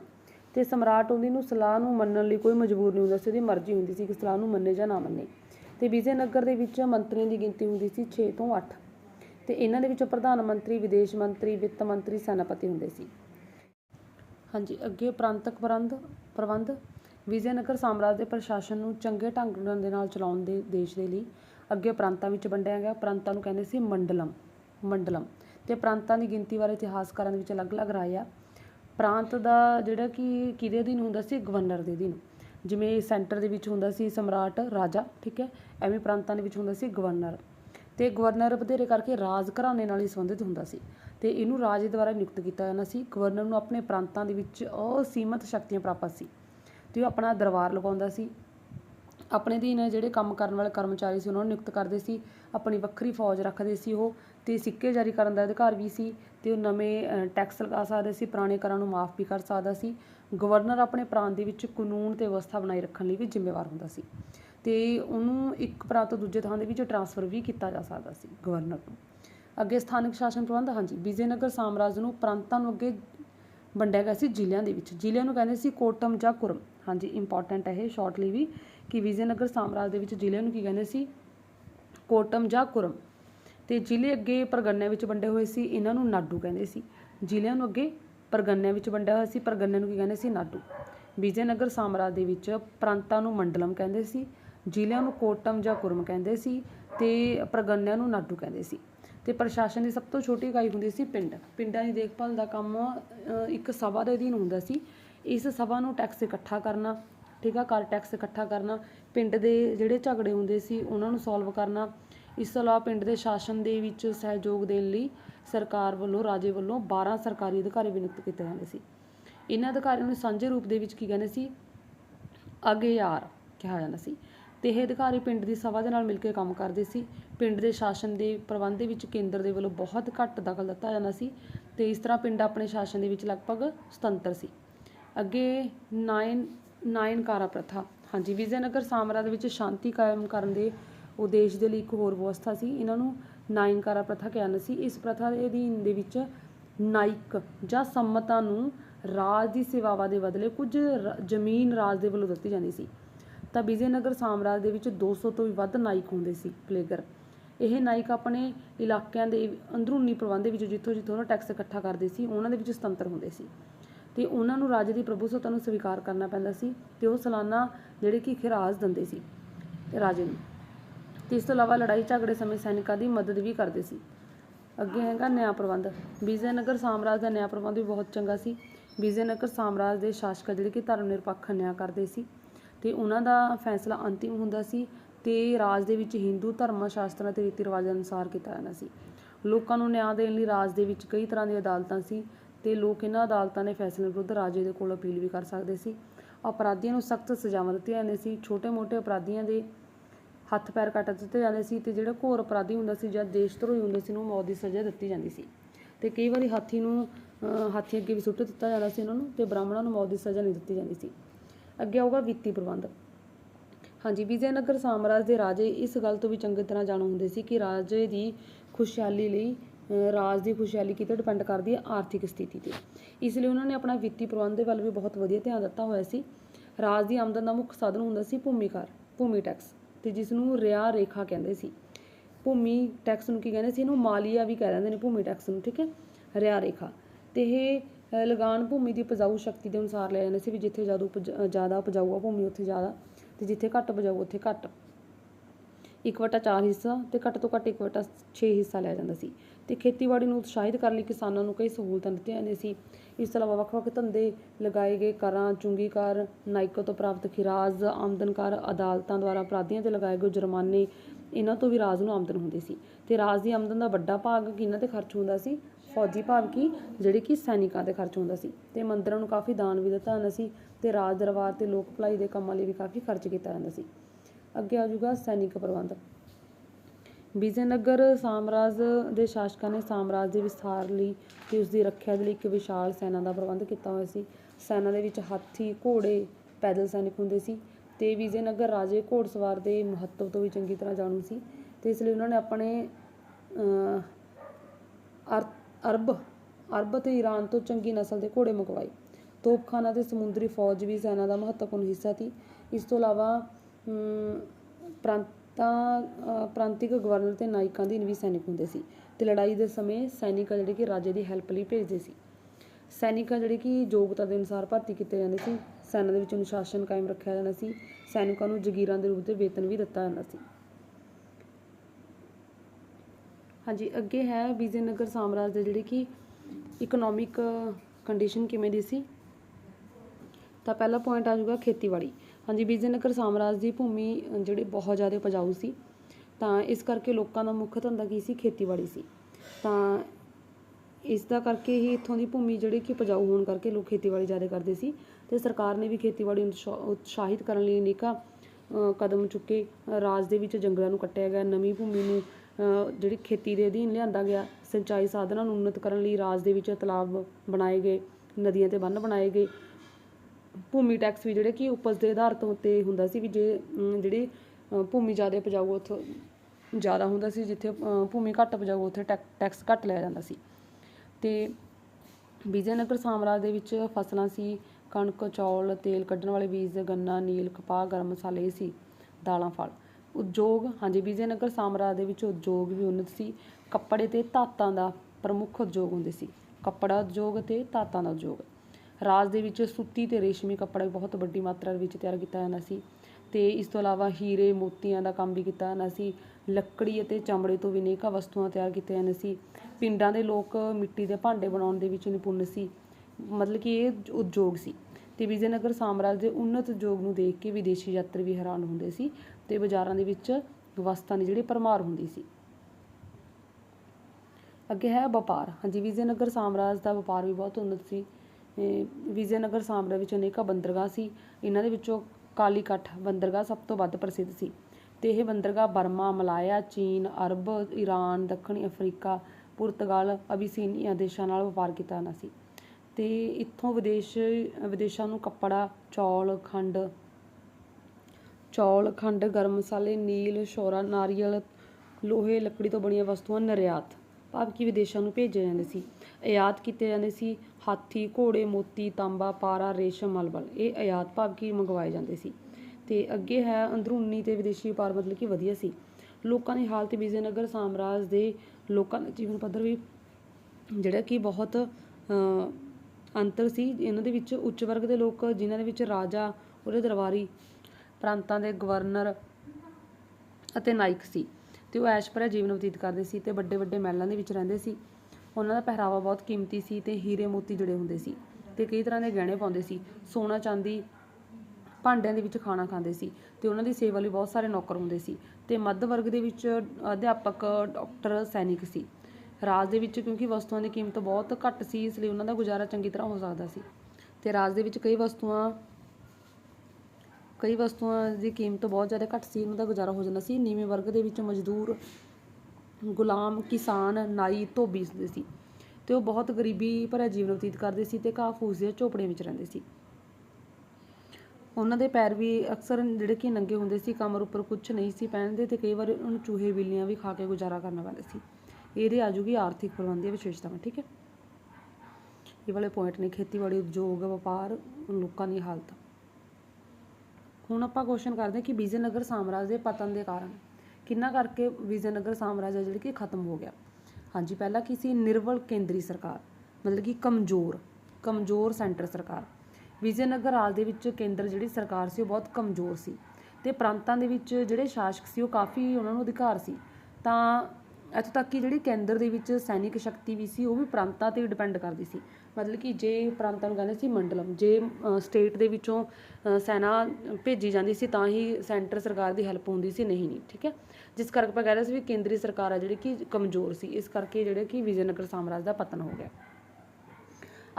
ਤੇ ਸਮਰਾਟ ਉਹਦੀ ਨੂੰ ਸਲਾਹ ਨੂੰ ਮੰਨਣ ਲਈ ਕੋਈ ਮਜਬੂਰ ਨਹੀਂ ਹੁੰਦਾ ਸੀ, ਉਹਦੀ ਮਰਜ਼ੀ ਹੁੰਦੀ ਸੀ ਕਿ ਸਲਾਹ ਨੂੰ ਮੰਨੇ ਜਾਂ ਨਾ ਮੰਨੇ। ਤੇ ਵਿਜੇਨਗਰ ਦੇ ਵਿੱਚ ਮੰਤਰੀਆਂ ਦੀ ਗਿਣਤੀ ਹੁੰਦੀ ਸੀ 6 ਤੋਂ 8 ਤੇ ਇਹਨਾਂ ਦੇ ਵਿੱਚੋਂ ਪ੍ਰਧਾਨ ਮੰਤਰੀ, ਵਿਦੇਸ਼ ਮੰਤਰੀ, ਵਿੱਤ ਮੰਤਰੀ, ਸੈਨਾਪਤੀ ਹੁੰਦੇ ਸੀ। ਹਾਂਜੀ, ਅੱਗੇ ਪ੍ਰਾਂਤਕ ਪ੍ਰਬੰਧ ਪ੍ਰਬੰਧ। ਵਿਜੇਨਗਰ ਸਾਮਰਾਜ ਦੇ ਪ੍ਰਸ਼ਾਸਨ ਨੂੰ ਚੰਗੇ ਢੰਗ ਦੇ ਨਾਲ ਚਲਾਉਣ ਦੇ ਦੇਸ਼ ਦੇ ਲਈ ਅੱਗੇ ਪ੍ਰਾਂਤਾਂ ਵਿੱਚ ਵੰਡਿਆ ਗਿਆ। ਪ੍ਰਾਂਤਾਂ ਨੂੰ ਕਹਿੰਦੇ ਸੀ ਮੰਡਲਮ ਮੰਡਲਮ। ਤੇ ਪ੍ਰਾਂਤਾਂ ਦੀ ਗਿਣਤੀ ਬਾਰੇ ਇਤਿਹਾਸਕਾਰਾਂ ਦੇ ਵਿੱਚ ਅਲੱਗ-ਅਲੱਗ ਰਾਏ ਆ। ਪ੍ਰਾਂਤ ਦਾ ਜਿਹੜਾ ਕਿ ਕਿਹਦੇ ਅਧੀਨ ਹੁੰਦਾ ਸੀ? ਗਵਰਨਰ ਦੇ ਅਧੀਨ ਜਿਵੇਂ ਸੈਂਟਰ ਦੇ ਵਿੱਚ ਹੁੰਦਾ ਸੀ ਸਮਰਾਟ ਰਾਜਾ, ਠੀਕ ਹੈ? ਐਵੇਂ ਪ੍ਰਾਂਤਾਂ ਦੇ ਵਿੱਚ ਹੁੰਦਾ ਸੀ ਗਵਰਨਰ। ਤੇ ਗਵਰਨਰ ਵਧੇਰੇ ਕਰਕੇ ਰਾਜ ਘਰਾਣੇ ਨਾਲ ਹੀ ਸੰਬੰਧਿਤ ਹੁੰਦਾ ਸੀ। ਤੇ ਇਹਨੂੰ ਰਾਜ ਦੁਆਰਾ ਨਿਯੁਕਤ ਕੀਤਾ ਜਾਂਦਾ ਸੀ। ਗਵਰਨਰ ਨੂੰ ਆਪਣੇ ਪ੍ਰਾਂਤਾਂ ਦੇ ਵਿੱਚ ਅਸੀਮਤ ਸ਼ਕਤੀਆਂ ਪ੍ਰਾਪਤ ਸੀ। ਅਤੇ ਉਹ ਆਪਣਾ ਦਰਬਾਰ ਲਗਾਉਂਦਾ ਸੀ। ਆਪਣੇ ਅਧੀਨ ਜਿਹੜੇ ਕੰਮ ਕਰਨ ਵਾਲੇ ਕਰਮਚਾਰੀ ਸੀ, ਉਹਨਾਂ ਨੂੰ ਨਿਯੁਕਤ ਕਰਦੇ ਸੀ। ਆਪਣੀ ਵੱਖਰੀ ਫੌਜ ਰੱਖਦੇ ਸੀ ਉਹ ਅਤੇ ਸਿੱਕੇ ਜਾਰੀ ਕਰਨ ਦਾ ਅਧਿਕਾਰ ਵੀ ਸੀ ਅਤੇ ਉਹ ਨਵੇਂ ਟੈਕਸ ਲਗਾ ਸਕਦੇ ਸੀ, ਪੁਰਾਣੇ ਕਰਾਂ ਨੂੰ ਮਾਫ ਵੀ ਕਰ ਸਕਦਾ ਸੀ। ਗਵਰਨਰ ਆਪਣੇ ਪ੍ਰਾਂਤ ਦੇ ਵਿੱਚ ਕਾਨੂੰਨ ਤੇ ਵਿਵਸਥਾ ਬਣਾਈ ਰੱਖਣ ਲਈ ਵੀ ਜ਼ਿੰਮੇਵਾਰ ਹੁੰਦਾ ਸੀ ਤੇ ਉਹਨੂੰ ਇੱਕ ਪ੍ਰਾਂਤ ਤੋਂ ਦੂਜੇ ਥਾਂ ਦੇ ਵਿੱਚ ਟਰਾਂਸਫਰ ਵੀ ਕੀਤਾ ਜਾ ਸਕਦਾ ਸੀ ਗਵਰਨਰ ਨੂੰ ਅੱਗੇ ਸਥਾਨਕ ਸ਼ਾਸਨ ਪ੍ਰਬੰਧ, ਹਾਂਜੀ, ਵਿਜੇਨਗਰ ਸਾਮਰਾਜ ਨੂੰ ਪ੍ਰਾਂਤਾਂ ਨੂੰ ਅੱਗੇ ਵੰਡਿਆ ਗਿਆ ਸੀ ਜ਼ਿਲ੍ਹਿਆਂ ਦੇ ਵਿੱਚ। ਜ਼ਿਲ੍ਹਿਆਂ ਨੂੰ ਕਹਿੰਦੇ ਸੀ ਕੋਟਮ ਜਾਂ ਕੁਰਮ। ਹਾਂਜੀ ਇੰਪੋਰਟੈਂਟ ਹੈ ਇਹ ਸ਼ਾਰਟਲੀ ਵੀ, ਕਿ ਵਿਜੇਨਗਰ ਸਾਮਰਾਜ ਦੇ ਵਿੱਚ ਜ਼ਿਲ੍ਹਿਆਂ ਨੂੰ ਕੀ ਕਹਿੰਦੇ ਸੀ? ਕੋਟਮ ਜਾਂ ਕੁਰਮ। ਤੇ ਜ਼ਿਲ੍ਹੇ ਅੱਗੇ ਪਰਗਨਿਆਂ ਵਿੱਚ ਵੰਡੇ ਹੋਏ ਸੀ, ਇਹਨਾਂ ਨੂੰ ਨਾਡੂ ਕਹਿੰਦੇ ਸੀ। ਜ਼ਿਲ੍ਹਿਆਂ ਨੂੰ ਅੱਗੇ ਪਰਗਨਿਆਂ ਵਿੱਚ ਵੰਡਿਆ ਹੋਇਆ ਸੀ ਪਰਗਨਿਆਂ ਨੂੰ ਕੀ ਕਹਿੰਦੇ ਸੀ? ਨਾਡੂ। ਵਿਜੇਨਗਰ ਸਾਮਰਾਜ ਦੇ ਵਿੱਚ ਪ੍ਰਾਂਤਾਂ ਨੂੰ ਮੰਡਲਮ ਕਹਿੰਦੇ ਸੀ, ਜ਼ਿਲ੍ਹਿਆਂ ਨੂੰ ਕੋਟਮ ਜਾਂ ਕੁਰਮ ਕਹਿੰਦੇ ਸੀ ਤੇ ਪਰਗਨਿਆਂ ਨੂੰ ਨਾਡੂ ਕਹਿੰਦੇ ਸੀ। ਤੇ ਪ੍ਰਸ਼ਾਸਨ ਦੀ ਸਭ ਤੋਂ ਛੋਟੀ ਇਕਾਈ ਹੁੰਦੀ ਸੀ ਪਿੰਡ। ਪਿੰਡਾਂ ਦੀ ਦੇਖਭਾਲ ਦਾ ਕੰਮ ਇੱਕ ਸਭਾ ਦੇ ਅਧੀਨ ਹੁੰਦਾ ਸੀ। ਇਸ ਸਭਾ ਨੂੰ ਟੈਕਸ ਇਕੱਠਾ ਕਰਨਾ, ਠੀਕ ਆ ਕਰ ਟੈਕਸ ਇਕੱਠਾ ਕਰਨਾ, ਪਿੰਡ ਦੇ ਜਿਹੜੇ ਝਗੜੇ ਹੁੰਦੇ ਸੀ ਉਹਨਾਂ ਨੂੰ ਸੋਲਵ ਕਰਨਾ, ਇਸ ਤੋਂ ਇਲਾਵਾ ਪਿੰਡ ਦੇ ਸ਼ਾਸਨ ਦੇ ਵਿੱਚ ਸਹਿਯੋਗ ਦੇਣ ਲਈ ਸਰਕਾਰ ਵੱਲੋਂ, ਰਾਜੇ ਵੱਲੋਂ 12 ਸਰਕਾਰੀ ਅਧਿਕਾਰੀ ਵੀ ਨਿਯੁਕਤ ਕੀਤੇ ਜਾਂਦੇ ਸੀ। ਇਹਨਾਂ ਅਧਿਕਾਰੀਆਂ ਨੂੰ ਸਾਂਝੇ ਰੂਪ ਦੇ ਵਿੱਚ ਕੀ ਕਹਿੰਦੇ ਸੀ? ਅਗਿਆਰ ਕਿਹਾ ਜਾਂਦਾ ਸੀ। ਤੇ ਇਹ ਅਧਿਕਾਰੀ ਪਿੰਡ ਦੀ ਸਭਾ ਦੇ ਨਾਲ ਮਿਲ ਕੇ ਕੰਮ ਕਰਦੇ ਸੀ। ਪਿੰਡ ਦੇ ਸ਼ਾਸਨ ਦੇ ਪ੍ਰਬੰਧ ਦੇ ਵਿੱਚ ਕੇਂਦਰ ਦੇ ਵੱਲੋਂ ਬਹੁਤ ਘੱਟ ਦਖਲ ਦਿੱਤਾ ਜਾਂਦਾ ਸੀ। ਤੇ ਇਸ ਤਰ੍ਹਾਂ ਪਿੰਡ ਆਪਣੇ ਸ਼ਾਸਨ ਦੇ ਵਿੱਚ ਲਗਭਗ ਸੁਤੰਤਰ ਸੀ। ਅੱਗੇ ਨਾਇਨ ਨਾਇਨਕਾਰਾ ਪ੍ਰਥਾ। ਹਾਂਜੀ, ਵਿਜੈਨਗਰ ਸਾਮਰਾਜ ਵਿੱਚ ਸ਼ਾਂਤੀ ਕਾਇਮ ਕਰਨ ਦੇ ਉਦੇਸ਼ ਦੇ ਲਈ ਇੱਕ ਹੋਰ ਵਿਵਸਥਾ ਸੀ। ਇਹਨਾਂ ਨੂੰ ਨਾਇਨਕਾਰਾ ਪ੍ਰਥਾ ਕਿਹਾ ਜਾਂਦਾ ਸੀ। ਇਸ ਪ੍ਰਥਾ ਦੇ ਅਧੀਨ ਦੇ ਵਿੱਚ ਨਾਇਕ ਜਾਂ ਸੰਮਤਾਂ ਨੂੰ ਰਾਜ ਦੀ ਸੇਵਾਵਾਂ ਦੇ ਬਦਲੇ ਕੁਝ ਜ਼ਮੀਨ ਰਾਜ ਦੇ ਵੱਲੋਂ ਦਿੱਤੀ ਜਾਂਦੀ ਸੀ। ਤਾਂ ਵਿਜੇਨਗਰ ਸਾਮਰਾਜ ਦੇ ਵਿੱਚ 200 ਤੋਂ ਵੀ ਵੱਧ ਨਾਇਕ ਹੁੰਦੇ ਸੀ, ਪਲੇਗਰ। ਇਹ ਨਾਇਕ ਆਪਣੇ ਇਲਾਕਿਆਂ ਦੇ ਅੰਦਰੂਨੀ ਪ੍ਰਬੰਧ ਵਿੱਚ ਜਿੱਥੋਂ ਜਿੱਥੋਂ ਉਹਨਾਂ ਟੈਕਸ ਇਕੱਠਾ ਕਰਦੇ ਸੀ, ਉਹਨਾਂ ਦੇ ਵਿੱਚ ਸੁਤੰਤਰ ਹੁੰਦੇ ਸੀ। ਤੇ ਉਹਨਾਂ ਨੂੰ ਰਾਜੇ ਦੀ ਪ੍ਰਭੂਸੱਤਾ ਨੂੰ ਸਵੀਕਾਰ ਕਰਨਾ ਪੈਂਦਾ ਸੀ ਤੇ ਉਹ ਸਾਲਾਨਾ ਜਿਹੜੇ ਕਿ ਖਿਰਾਜ ਦਿੰਦੇ ਸੀ ਰਾਜੇ ਨੂੰ। ਤੇ ਇਸ ਤੋਂ ਇਲਾਵਾ ਲੜਾਈ ਝਗੜੇ ਸਮੇਂ ਸੈਨਿਕਾਂ ਦੀ ਮਦਦ ਵੀ ਕਰਦੇ ਸੀ। ਅੱਗੇ ਹੈਗਾ ਨਿਆਂ ਪ੍ਰਬੰਧ। ਵਿਜੈਨਗਰ ਸਾਮਰਾਜ ਦਾ ਨਿਆਂ ਪ੍ਰਬੰਧ ਵੀ ਬਹੁਤ ਚੰਗਾ ਸੀ। ਵਿਜੈਨਗਰ ਸਾਮਰਾਜ ਦੇ ਸ਼ਾਸਕ ਜਿਹੜੇ ਕਿ ਧਰਮ ਨਿਰਪੱਖ ਨਿਆਂ ਕਰਦੇ ਸੀ ਤੇ ਉਹਨਾਂ ਦਾ ਫੈਸਲਾ ਅੰਤਿਮ ਹੁੰਦਾ ਸੀ ਤੇ ਰਾਜ ਦੇ ਵਿੱਚ ਹਿੰਦੂ ਧਰਮ, ਸ਼ਾਸਤਰਾਂ ਤੇ ਰੀਤੀ ਰਿਵਾਜਾਂ ਅਨੁਸਾਰ ਕੀਤਾ ਜਾਂਦਾ ਸੀ। ਲੋਕਾਂ ਨੂੰ ਨਿਆਂ ਦੇਣ ਲਈ ਰਾਜ ਦੇ ਵਿੱਚ ਕਈ ਤਰ੍ਹਾਂ ਦੀਆਂ ਅਦਾਲਤਾਂ ਸੀ। ਤੇ ਲੋਕ ਇਹਨਾਂ ਅਦਾਲਤਾਂ ਦੇ ਫੈਸਲੇ ਵਿਰੁੱਧ ਰਾਜੇ ਦੇ ਕੋਲ ਅਪੀਲ ਵੀ ਕਰ ਸਕਦੇ ਸੀ। ਅਪਰਾਧੀਆਂ ਨੂੰ ਸਖਤ ਸਜ਼ਾਵਾਂ ਦਿੱਤੀਆਂ ਜਾਂਦੀਆਂ ਸੀ। ਛੋਟੇ-ਮੋਟੇ ਅਪਰਾਧੀਆਂ ਦੇ ਹੱਥ ਪੈਰ ਕੱਟ ਦਿੱਤੇ ਜਾਂਦੇ ਸੀ ਤੇ ਜਿਹੜਾ ਘੋਰ ਅਪਰਾਧੀ ਹੁੰਦਾ ਸੀ ਜਾਂ ਦੇਸ਼ ਧਰੋਹੀ ਹੁੰਦਾ ਸੀ, ਉਹਨੂੰ ਮੌਤ ਦੀ ਸਜ਼ਾ ਦਿੱਤੀ ਜਾਂਦੀ ਸੀ। ਤੇ ਕਈ ਵਾਰੀ ਹਾਥੀ ਨੂੰ ਹਾਥੀ ਅੱਗੇ ਵੀ ਸੁੱਟ ਦਿੱਤਾ ਜਾਂਦਾ ਸੀ ਉਹਨਾਂ ਨੂੰ ਤੇ ਬ੍ਰਾਹਮਣਾਂ ਨੂੰ ਮੌਤ ਦੀ ਸਜ਼ਾ ਨਹੀਂ ਦਿੱਤੀ ਜਾਂਦੀ ਸੀ। ਅੱਗੇ ਆਊਗਾ ਵਿੱਤੀ ਪ੍ਰਬੰਧ। ਹਾਂਜੀ, ਵਿਜੈਨਗਰ ਸਾਮਰਾਜ ਦੇ ਰਾਜੇ ਇਸ ਗੱਲ ਤੋਂ ਵੀ ਚੰਗੀ ਤਰ੍ਹਾਂ ਜਾਣੂ ਹੁੰਦੇ ਸੀ ਕਿ ਰਾਜੇ ਦੀ ਖੁਸ਼ਹਾਲੀ ਲਈ ਰਾਜ ਦੀ ਖੁਸ਼ਹਾਲੀ ਕਿਤੇ ਡਿਪੈਂਡ ਕਰਦੀ ਹੈ ਆਰਥਿਕ ਸਥਿਤੀ ਤੇ। ਇਸ ਲਈ ਉਹਨਾਂ ਨੇ ਆਪਣਾ ਵਿੱਤੀ ਪ੍ਰਬੰਧ ਦੇ ਵੱਲ ਵੀ ਬਹੁਤ ਵਧੀਆ ਧਿਆਨ ਦਿੱਤਾ ਹੋਇਆ ਸੀ। ਰਾਜ ਦੀ ਆਮਦਨ ਦਾ ਮੁੱਖ ਸਾਧਨ ਹੁੰਦਾ ਸੀ ਭੂਮੀ ਕਰ ਭੂਮੀ ਟੈਕਸ ਤੇ ਜਿਸ ਨੂੰ ਰਿਆ ਰੇਖਾ ਕਹਿੰਦੇ ਸੀ। ਭੂਮੀ ਟੈਕਸ ਨੂੰ ਕੀ ਕਹਿੰਦੇ ਸੀ? ਇਹਨੂੰ ਮਾਲੀਆ ਵੀ ਕਹਿ ਦਿੰਦੇ ਨੇ ਭੂਮੀ ਟੈਕਸ ਨੂੰ, ਠੀਕ ਹੈ? ਰਿਆ ਰੇਖਾ। ਤੇ ਇਹ ਲਗਾਨ ਭੂਮੀ ਦੀ ਉਪਜਾਊ ਸ਼ਕਤੀ ਦੇ ਅਨੁਸਾਰ ਲਿਆ ਜਾਂਦਾ ਸੀ ਵੀ ਜਿੱਥੇ ਜ਼ਿਆਦਾ ਉਪਜ- ਜ਼ਿਆਦਾ ਉਪਜਾਊ ਆ ਭੂਮੀ, ਉੱਥੇ ਜ਼ਿਆਦਾ ਤੇ ਜਿੱਥੇ ਘੱਟ ਉਪਜਾਊ, ਉੱਥੇ ਘੱਟ। ਇੱਕ ਵਟਾ ਚਾਰ ਹਿੱਸਾ ਤੇ ਘੱਟ ਤੋਂ ਘੱਟ ਇੱਕ ਵਟਾ 6 ਹਿੱਸਾ ਲਿਆ ਜਾਂਦਾ ਸੀ। ਤੇ ਖੇਤੀਬਾੜੀ ਨੂੰ ਉਤਸ਼ਾਹਿਤ ਕਰਨ ਲਈ ਕਿਸਾਨਾਂ ਨੂੰ ਕਈ ਸਹੂਲਤਾਂ ਦਿੱਤੀਆਂ ਜਾਂਦੀਆਂ ਸੀ। ਇਸ ਤੋਂ ਇਲਾਵਾ ਵੱਖ-ਵੱਖ ਧੰਦੇ ਲਗਾਏ ਗਏ। ਕਰਾਂ, ਚੁੰਗੀ ਕਰ ਨਾਇਕੋ ਤੋਂ ਪ੍ਰਾਪਤ ਖਿਰਾਜ਼, ਆਮਦਨ ਕਰ ਅਦਾਲਤਾਂ ਦੁਆਰਾ ਅਪਰਾਧੀਆਂ ਤੇ ਲਗਾਏ ਗਏ ਜੁਰਮਾਨੇ, ਇਹਨਾਂ ਤੋਂ ਵੀ ਰਾਜ ਨੂੰ ਆਮਦਨ ਹੁੰਦੀ ਸੀ। ਤੇ ਰਾਜ ਦੀ ਆਮਦਨ ਦਾ ਵੱਡਾ ਭਾਗ ਕਿਹਨਾਂ ਤੇ ਖਰਚ ਹੁੰਦਾ ਸੀ? ਫੌਜੀ ਭਾਵ ਕੀ? ਜਿਹੜੇ ਕਿ ਸੈਨਿਕਾਂ ਤੇ ਖਰਚ ਹੁੰਦਾ ਸੀ। ਤੇ ਮੰਦਰਾਂ ਨੂੰ ਕਾਫੀ ਦਾਨ ਵੀ ਦਿੱਤਾ ਜਾਂਦਾ ਸੀ ਤੇ ਰਾਜ ਦਰਬਾਰ ਤੇ ਲੋਕ ਭਲਾਈ ਦੇ ਕੰਮਾਂ ਲਈ ਵੀ ਕਾਫੀ ਖਰਚ ਕੀਤਾ ਜਾਂਦਾ ਸੀ। ਅੱਗੇ ਆ ਜਾਊਗਾ ਸੈਨਿਕ ਪ੍ਰਬੰਧ। ਵਿਜੇਨਗਰ ਸਾਮਰਾਜ ਦੇ ਸ਼ਾਸਕਾਂ ਨੇ ਸਾਮਰਾਜ ਦੇ ਵਿਸਥਾਰ ਲਈ ਤੇ ਉਸ ਦੀ ਰੱਖਿਆ ਦੇ ਲਈ ਇੱਕ ਵਿਸ਼ਾਲ ਸੈਨਾ ਦਾ ਪ੍ਰਬੰਧ ਕੀਤਾ ਹੋਇਆ ਸੀ। ਸੈਨਾ ਦੇ ਵਿੱਚ ਹਾਥੀ ਘੋੜੇ ਪੈਦਲ ਸੈਨਿਕ ਹੁੰਦੇ ਸੀ ਤੇ ਵਿਜੇਨਗਰ ਰਾਜੇ ਘੋੜਸਵਾਰ ਦੇ ਮਹੱਤਵ ਤੋਂ ਵੀ ਚੰਗੀ ਤਰ੍ਹਾਂ ਜਾਣੂ ਸੀ। ਤੇ ਇਸ ਲਈ ਉਹਨਾਂ ਨੇ ਆਪਣੇ ਅਹ, ਅਰ- ਅਰਬ ਅਰਬ ਤੇ ਈਰਾਨ ਤੋਂ ਚੰਗੀ ਨਸਲ ਦੇ ਘੋੜੇ ਮੰਗਵਾਏ। ਤੋਪਖਾਨਾ ਤੇ ਸਮੁੰਦਰੀ ਫੌਜ ਵੀ ਸੈਨਾ ਦਾ ਮਹੱਤਵਪੂਰਨ ਹਿੱਸਾ ਸੀ। ਇਸ ਤੋਂ ਇਲਾਵਾ ਪ੍ਰਾਂਤਾਂ ਪ੍ਰਾਂਤਿਕ ਗਵਰਨਰ ਅਤੇ ਨਾਇਕਾਂ ਦੇ ਵੀ ਸੈਨਿਕ ਹੁੰਦੇ ਸੀ ਅਤੇ ਲੜਾਈ ਦੇ ਸਮੇਂ ਸੈਨਿਕ ਆ ਜਿਹੜੇ ਕਿ ਰਾਜੇ ਦੀ ਹੈਲਪ ਲਈ ਭੇਜਦੇ ਸੀ। ਸੈਨਿਕ ਆ ਜਿਹੜੇ ਕਿ ਯੋਗਤਾ ਦੇ ਅਨੁਸਾਰ ਭਰਤੀ ਕੀਤੇ ਜਾਂਦੇ ਸੀ, ਸੈਨਾ ਦੇ ਵਿੱਚ ਅਨੁਸ਼ਾਸਨ ਕਾਇਮ ਰੱਖਿਆ ਜਾਂਦਾ ਸੀ, ਸੈਨਿਕਾਂ ਨੂੰ ਜਗੀਰਾਂ ਦੇ ਰੂਪ ਤੇ ਵੇਤਨ ਵੀ ਦਿੱਤਾ ਜਾਂਦਾ ਸੀ। ਹਾਂਜੀ, ਅੱਗੇ ਹੈ ਵਿਜੇਨਗਰ ਸਾਮਰਾਜ ਦੇ ਜਿਹੜੇ ਕਿ ਇਕਨੋਮਿਕ ਕੰਡੀਸ਼ਨ ਕਿਵੇਂ ਦੀ ਸੀ? ਤਾਂ ਪਹਿਲਾ ਪੁਆਇੰਟ ਆ ਜਾਊਗਾ ਖੇਤੀਬਾੜੀ। ਹਾਂਜੀ ਵਿਜੇਨਗਰ ਸਾਮਰਾਜ ਦੀ ਭੂਮੀ ਜਿਹੜੇ ਬਹੁਤ ਜ਼ਿਆਦਾ ਉਪਜਾਊ ਸੀ, ਤਾਂ ਇਸ ਕਰਕੇ ਲੋਕਾਂ ਦਾ ਮੁੱਖ ਧੰਦਾ ਕੀ ਸੀ? ਖੇਤੀਬਾੜੀ ਸੀ। ਤਾਂ ਇਸ ਦਾ ਕਰਕੇ ਹੀ ਇੱਥੋਂ ਦੀ ਭੂਮੀ ਜਿਹੜੀ ਕਿ ਉਪਜਾਊ ਹੋਣ ਕਰਕੇ ਲੋਕ ਖੇਤੀਬਾੜੀ ਜ਼ਿਆਦਾ ਕਰਦੇ ਸੀ ਤੇ ਸਰਕਾਰ ਨੇ ਵੀ ਖੇਤੀਬਾੜੀ ਨੂੰ ਉਤਸ਼ਾ- ਉਤਸ਼ਾਹਿਤ ਕਰਨ ਲਈ ਅਨੇਕਾਂ ਕਦਮ ਚੁੱਕੇ। ਰਾਜ ਦੇ ਵਿੱਚ ਜੰਗਲਾਂ ਨੂੰ ਕੱਟਿਆ ਗਿਆ, ਨਵੀਂ ਭੂਮੀ ਨੂੰ ਜਿਹੜੀ ਖੇਤੀ ਦੇ ਅਧੀਨ ਲਿਆਂਦਾ ਗਿਆ, ਸਿੰਚਾਈ ਸਾਧਨਾਂ ਨੂੰ ਉન્નਤ ਕਰਨ ਲਈ ਰਾਜ ਦੇ ਵਿੱਚ ਤਲਾਬ ਬਣਾਏ ਗਏ, ਨਦੀਆਂ ਤੇ ਬੰਨ ਬਣਾਏ ਗਏ। ਭੂਮੀ ਟੈਕਸ ਵੀ ਜਿਹੜੇ ਕਿ ਉਪਜ ਦੇ ਆਧਾਰ ਤੋਂ ਉੱਤੇ ਹੁੰਦਾ ਸੀ ਵੀ ਜੇ ਅਮ, ਜਿਹੜੀ ਭੂਮੀ ਜ਼ਿਆਦਾ ਉਪਜਾਊ ਉੱਥੋਂ ਜ਼ਿਆਦਾ ਹੁੰਦਾ ਸੀ ਜਿੱਥੇ ਭੂਮੀ ਘੱਟ ਉਪਜਾਊ ਉੱਥੇ ਟੈਕ- ਟੈਕਸ ਘੱਟ ਲਿਆ ਜਾਂਦਾ ਸੀ। ਤੇ ਵਿਜੇਨਗਰ ਸਾਮਰਾਜ ਦੇ ਵਿੱਚ ਫਸਲਾਂ ਸੀ ਕਣਕ ਚੌਲ ਤੇਲ ਕੱਢਣ ਵਾਲੇ ਬੀਜ ਗੰਨਾ ਨੀਲ ਕਪਾਹ ਗਰਮ ਮਸਾਲੇ ਸੀ ਦਾਲਾਂ ਫਲ। ਉਦਯੋਗ ਹਾਂਜੀ ਵਿਜੇਨਗਰ ਸਾਮਰਾਜ ਦੇ ਵਿੱਚ ਉਦਯੋਗ ਵੀ ਉન્નਤ ਸੀ ਕੱਪੜੇ ਤੇ ਧਾਤਾਂ ਦਾ ਪ੍ਰਮੁੱਖ ਉਦਯੋਗ ਹੁੰਦੇ ਸੀ। ਕੱਪੜਾ ਉਦਯੋਗ ਤੇ ਧਾਤਾਂ ਦਾ ਉਦਯੋਗ। ਰਾਜ ਦੇ ਵਿੱਚ ਸੂਤੀ ਤੇ ਰੇਸ਼ਮੀ ਕੱਪੜਾ ਵੀ ਬਹੁਤ ਵੱਡੀ ਮਾਤਰਾ ਵਿੱਚ ਤਿਆਰ ਕੀਤਾ ਜਾਂਦਾ ਸੀ ਤੇ ਇਸ ਤੋਂ ਇਲਾਵਾ ਹੀਰੇ, ਮੋਤੀਆਂ ਦਾ ਕੰਮ ਵੀ ਕੀਤਾ ਜਾਂਦਾ ਸੀ, ਲੱਕੜੀ ਅਤੇ ਚਮੜੇ ਤੋਂ ਵੀ ਅਨੇਕਾਂ ਵਸਤੂਆਂ ਤਿਆਰ ਕੀਤੇ ਜਾਂਦੇ ਸੀ। ਪਿੰਡਾਂ ਦੇ ਲੋਕ ਮਿੱਟੀ ਦੇ ਭਾਂਡੇ ਬਣਾਉਣ ਦੇ ਵਿੱਚ ਨਿਪੁੰਨ ਸੀ, ਮਤਲਬ ਕਿ ਇਹ ਉਦਯੋਗ ਸੀ। ਤੇ ਵਿਜੇਨਗਰ ਸਾਮਰਾਜ ਦੇ ਉੱਨਤ ਉਦਯੋਗ ਨੂੰ ਦੇਖ ਕੇ ਵਿਦੇਸ਼ੀ ਯਾਤਰੀ ਵੀ ਹੈਰਾਨ ਹੁੰਦੇ ਸੀ ਤੇ ਬਾਜ਼ਾਰਾਂ ਦੇ ਵਿੱਚ ਵਸਤਾਂ ਦੀ ਜਿਹੜੀ ਪਰਮਾਰ ਹੁੰਦੀ ਸੀ। ਅੱਗੇ ਹੈ ਵਪਾਰ। ਹਾਂਜੀ, ਵਿਜੇਨਗਰ ਸਾਮਰਾਜ ਦਾ ਵਪਾਰ ਵੀ ਬਹੁਤ ਉੱਨਤ ਸੀ। ਵਿਜੇਨਗਰ ਸਾਮਰਾਜ ਵਿੱਚ ਅਨੇਕਾਂ ਬੰਦਰਗਾਹ ਸੀ। ਇਹਨਾਂ ਦੇ ਵਿੱਚੋਂ ਕਾਲੀਕੱਠ ਬੰਦਰਗਾਹ ਸਭ ਤੋਂ ਵੱਧ ਪ੍ਰਸਿੱਧ ਸੀ। ਤੇ ਇਹ ਬੰਦਰਗਾਹ ਬਰਮਾ, ਮਲਾਇਆ, ਚੀਨ, ਅਰਬ ਈਰਾਨ ਦੱਖਣੀ ਅਫਰੀਕਾ, ਪੁਰਤਗਾਲ, ਅਬੀਸੀਨੀਆ ਦੇਸ਼ਾਂ ਨਾਲ ਵਪਾਰ ਕੀਤਾ ਜਾਂਦਾ ਸੀ। ਤੇ ਇੱਥੋਂ ਵਿਦੇਸ਼, ਵਿਦੇਸ਼ਾਂ ਨੂੰ ਕੱਪੜਾ, ਚੌਲ, ਖੰਡ ਚੌਲ, ਖੰਡ, ਗਰਮ ਮਸਾਲੇ, ਨੀਲ, ਸ਼ੋਰਾ, ਨਾਰੀਅਲ, ਲੋਹੇ, ਲੱਕੜੀ ਤੋਂ ਬਣੀਆਂ ਵਸਤੂਆਂ ਨਿਰਯਾਤ ਭਾਵ ਕਿ ਵਿਦੇਸ਼ਾਂ ਨੂੰ ਭੇਜੇ ਜਾਂਦੇ ਸੀ। ਆਯਾਤ ਕੀਤੇ ਜਾਂਦੇ ਸੀ। ਹਾਥੀ, ਘੋੜੇ, ਮੋਤੀ, ਤਾਂਬਾ, ਪਾਰਾ, ਰੇਸ਼ਮ, ਮਲਬਲ। ਇਹ ਆਯਾਤ ਭਾਵ ਕਿ ਮੰਗਵਾਏ ਜਾਂਦੇ ਸੀ। ਤੇ ਅੱਗੇ ਹੈ ਅੰਦਰੂਨੀ ਤੇ ਵਿਦੇਸ਼ੀ ਵਪਾਰ ਮਤਲਬ ਕਿ ਵਧੀਆ ਸੀ। ਲੋਕਾਂ ਦੀ ਹਾਲਤ ਵਿਜੇਨਗਰ ਸਾਮਰਾਜ ਦੇ ਲੋਕਾਂ ਦਾ ਜੀਵਨ ਪੱਧਰ ਵੀ ਜਿਹੜਾ ਕਿ ਬਹੁਤ ਅੰਤਰ ਸੀ। ਇਹਨਾਂ ਦੇ ਵਿੱਚ ਉੱਚ ਵਰਗ ਦੇ ਲੋਕ, ਜਿਨ੍ਹਾਂ ਦੇ ਵਿੱਚ ਰਾਜਾ ਉਹਦੇ ਦਰਬਾਰੀ ਪ੍ਰਾਂਤਾਂ ਦੇ ਗਵਰਨਰ ਅਤੇ ਨਾਇਕ ਸੀ। ਤੇ ਉਹ ਐਸ਼ ਭਰਿਆ ਜੀਵਨ ਬਤੀਤ ਕਰਦੇ ਸੀ ਤੇ ਵੱਡੇ ਵੱਡੇ ਮਹਿਲਾਂ ਦੇ ਵਿੱਚ ਰਹਿੰਦੇ ਸੀ। ਉਹਨਾਂ ਦਾ ਪਹਿਰਾਵਾ ਬਹੁਤ ਕੀਮਤੀ ਸੀ ਤੇ ਹੀਰੇ ਮੋਤੀ ਜੁੜੇ ਹੁੰਦੇ ਸੀ ਤੇ ਕਈ ਤਰ੍ਹਾਂ ਦੇ ਗਹਿਣੇ ਪਾਉਂਦੇ ਸੀ, ਸੋਨਾ, ਚਾਂਦੀ, ਭਾਂਡਿਆਂ ਦੇ ਵਿੱਚ ਖਾਣਾ ਖਾਂਦੇ ਸੀ ਤੇ ਉਹਨਾਂ ਦੀ ਸੇਵਾ ਲਈ ਬਹੁਤ ਸਾਰੇ ਨੌਕਰ ਹੁੰਦੇ ਸੀ ਤੇ ਮੱਧ ਵਰਗ ਦੇ ਵਿੱਚ ਅਧਿਆਪਕ, ਡਾਕਟਰ, ਸੈਨਿਕ ਸੀ। ਰਾਜ ਦੇ ਵਿੱਚ ਕਿਉਂਕਿ ਵਸਤੂਆਂ ਦੀ ਕੀਮਤ ਬਹੁਤ ਘੱਟ ਸੀ, ਇਸ ਲਈ ਉਹਨਾਂ ਦਾ ਗੁਜ਼ਾਰਾ ਚੰਗੀ ਤਰ੍ਹਾਂ ਹੋ ਸਕਦਾ ਸੀ ਤੇ ਰਾਜ ਦੇ ਵਿੱਚ ਕਈ ਵਸਤੂਆਂ ਕਈ ਵਸਤੂਆਂ ਦੀ ਕੀਮਤ ਬਹੁਤ ਜ਼ਿਆਦਾ ਘੱਟ ਸੀ, ਉਹਨਾਂ ਦਾ ਗੁਜ਼ਾਰਾ ਹੋ ਜਾਂਦਾ ਸੀ। ਨੀਵੇਂ ਵਰਗ ਦੇ ਵਿੱਚ ਮਜ਼ਦੂਰ, ਗੁਲਾਮ, ਕਿਸਾਨ, ਨਾਈ, ਧੋਬੀ ਸੀ ਤੇ ਉਹ ਬਹੁਤ ਗਰੀਬੀ ਭਰਿਆ ਜੀਵਨ ਬਤੀਤ ਕਰਦੇ ਸੀ ਤੇ ਘਾਹ ਫੂਸ ਦੀਆਂ ਝੋਪੜੀਆਂ ਵਿੱਚ ਰਹਿੰਦੇ ਸੀ। ਉਹਨਾਂ ਦੇ ਪੈਰ ਵੀ ਅਕਸਰ ਜਿਹੜੇ ਕਿ ਨੰਗੇ ਹੁੰਦੇ ਸੀ, ਕਮਰ ਉੱਪਰ ਕੁਝ ਨਹੀਂ ਸੀ ਪਹਿਨਦੇ ਤੇ ਕਈ ਵਾਰ ਉਹਨੂੰ ਚੂਹੇ, ਬਿੱਲੀਆਂ ਵੀ ਖਾ ਕੇ ਗੁਜ਼ਾਰਾ ਕਰਨਾ ਪੈਂਦਾ ਸੀ। ਇਹਦੇ ਆਜੂਗੀ ਆਰਥਿਕ ਪ੍ਰਬੰਧ ਦੀਆਂ ਵਿਸ਼ੇਸ਼ਤਾਵਾਂ, ਠੀਕ ਹੈ? ਇਹ ਵਾਲੇ ਪੁਆਇੰਟ ਨੇ ਖੇਤੀਬਾੜੀ, ਉਦਯੋਗ, ਵਪਾਰ, ਲੋਕਾਂ ਦੀ ਹਾਲਤ। ਹੁਣ ਆਪਾਂ ਕੁਐਸਚਨ ਕਰਦੇ ਹਾਂ ਕਿ ਵਿਜੇਨਗਰ ਸਾਮਰਾਜ ਦੇ ਪਤਨ ਦੇ ਕਾਰਨ। ਕਿੰਨਾ ਕਰਕੇ ਵਿਜੇਨਗਰ ਸਾਮਰਾਜ ਹੈ ਜਿਹੜੀ ਕਿ ਖਤਮ ਹੋ ਗਿਆ? ਹਾਂਜੀ, ਪਹਿਲਾ ਕੀ ਸੀ? ਨਿਰਵਲ ਕੇਂਦਰੀ ਸਰਕਾਰ, ਮਤਲਬ ਕਿ ਕਮਜ਼ੋਰ ਕਮਜ਼ੋਰ ਸੈਂਟਰ ਸਰਕਾਰ। ਵਿਜੇਨਗਰ ਰਾਜ ਦੇ ਵਿੱਚ ਕੇਂਦਰ ਜਿਹੜੀ ਸਰਕਾਰ ਸੀ, ਉਹ ਬਹੁਤ ਕਮਜ਼ੋਰ ਸੀ। ਤੇ ਪ੍ਰਾਂਤਾਂ ਦੇ ਵਿੱਚ ਜਿਹੜੇ ਸ਼ਾਸਕ ਸੀ, ਉਹ ਕਾਫੀ ਉਹਨਾਂ ਨੂੰ ਅਧਿਕਾਰ ਸੀ। ਤਾਂ ਇੱਥੋਂ ਤੱਕ ਕਿ ਜਿਹੜੀ ਕੇਂਦਰ ਦੇ ਵਿੱਚ ਸੈਨਿਕ ਸ਼ਕਤੀ ਵੀ ਸੀ, ਉਹ ਵੀ ਪ੍ਰਾਂਤਾਂ ਤੇ ਡਿਪੈਂਡ ਕਰਦੀ ਸੀ। ਮਤਲਬ ਕਿ ਜੇ ਪ੍ਰਾਂਤਾਂ ਨੂੰ ਕਹਿੰਦੇ ਸੀ ਮੰਡਲਮ, ਜੇ ਸਟੇਟ ਦੇ ਵਿੱਚੋਂ ਸੈਨਾ ਭੇਜੀ ਜਾਂਦੀ ਸੀ, ਤਾਂ ਹੀ ਸੈਂਟਰ ਸਰਕਾਰ ਦੀ ਹੈਲਪ ਹੁੰਦੀ ਸੀ, ਨਹੀਂ ਨਹੀਂ, ਠੀਕ ਹੈ? ਜਿਸ ਕਰਕੇ ਆਪਾਂ ਕਹਿ ਰਹੇ ਸੀ ਵੀ ਕੇਂਦਰੀ ਸਰਕਾਰ ਆ ਜਿਹੜੀ ਕਿ ਕਮਜ਼ੋਰ ਸੀ, ਇਸ ਕਰਕੇ ਜਿਹੜੇ ਕਿ ਵਿਜੇਨਗਰ ਸਾਮਰਾਜ ਦਾ ਪਤਨ ਹੋ ਗਿਆ।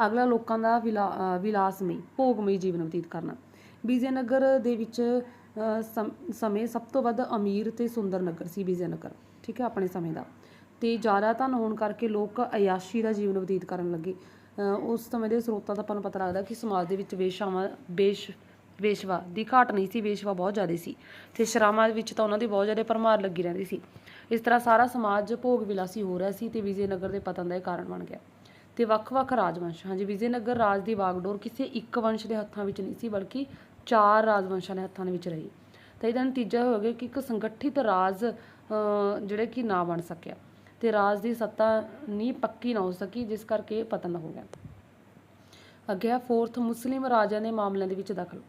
ਅਗਲਾ ਲੋਕਾਂ ਦਾ ਵਿਲਾ ਵਿਲਾਸਮਈ, ਭੋਗਮਈ ਜੀਵਨ ਬਤੀਤ ਕਰਨਾ। ਵਿਜੇਨਗਰ ਦੇ ਵਿੱਚ ਸਮ- ਸਮੇਂ ਸਭ ਤੋਂ ਵੱਧ ਅਮੀਰ ਤੇ ਸੁੰਦਰ ਨਗਰ ਸੀ ਵਿਜੇਨਗਰ। ਠੀਕ ਹੈ, ਆਪਣੇ ਸਮੇਂ ਦਾ। ਤੇ ਜ਼ਿਆਦਾ ਧਨ ਹੋਣ ਕਰਕੇ ਲੋਕ ਅਯਾਸ਼ੀ ਦਾ ਜੀਵਨ ਬਤੀਤ ਕਰਨ ਲੱਗੇ। ਉਸ ਸਮੇਂ ਦੇ ਸਰੋਤਾਂ ਦਾ ਆਪਾਂ ਨੂੰ ਪਤਾ ਲੱਗਦਾ ਕਿ ਸਮਾਜ ਦੇ ਵਿੱਚ ਵੇਸ਼ਾਵਾਂ, ਵੇਸ਼, ਵੇਸ਼ਵਾ ਦੀ ਘਾਟ ਨਹੀਂ ਸੀ, ਵੇਸ਼ਵਾ ਬਹੁਤ ਜ਼ਿਆਦਾ ਸੀ। ਤੇ ਸ਼ਰਾਮਾਂ ਵਿੱਚ ਤਾਂ ਉਹਨਾਂ ਦੀ ਬਹੁਤ ਜ਼ਿਆਦਾ ਭਰਮਾਰ ਲੱਗੀ ਰਹਿੰਦੀ ਸੀ। ਇਸ ਤਰ੍ਹਾਂ ਸਾਰਾ ਸਮਾਜ ਭੋਗ ਵਿਲਾਸੀ ਹੋ ਰਿਹਾ ਸੀ ਤੇ ਵਿਜੇਨਗਰ ਦੇ ਪਤਨ ਦਾ ਇਹ ਕਾਰਨ ਬਣ ਗਿਆ। ਤੇ ਵੱਖ-ਵੱਖ ਰਾਜਵੰਸ਼, ਹਾਂਜੀ, ਵਿਜੇਨਗਰ ਰਾਜ ਦੀ ਵਾਗਡੋਰ ਕਿਸੇ ਇੱਕ ਵੰਸ਼ ਦੇ ਹੱਥਾਂ ਵਿੱਚ ਨਹੀਂ ਸੀ, ਬਲਕਿ ਚਾਰ ਰਾਜਵੰਸ਼ਾਂ ਦੇ ਹੱਥਾਂ ਦੇ ਵਿੱਚ ਰਹੀ। ਤਾਂ ਇਹਦਾ ਨਤੀਜਾ ਹੋ ਗਿਆ ਕਿ ਇੱਕ ਸੰਗਠਿਤ ਰਾਜ ਜਿਹੜੇ ਕਿ ਨਾ ਬਣ ਸਕਿਆ। ਤੇ ਰਾਜ ਦੀ ਸੱਤਾ ਨੀ ਪੱਕੀ ਨਾ ਹੋ ਸਕੀ ਜਿਸ ਕਰਕੇ ਇਹ ਪਤਨ ਹੋ ਗਿਆ। ਅੱਗੇ ਫੋਰਥ ਮੁਸਲਿਮ ਰਾਜਿਆਂ ਦੇ ਮਾਮਲਿਆਂ ਦੇ ਵਿੱਚ ਦਖਲ।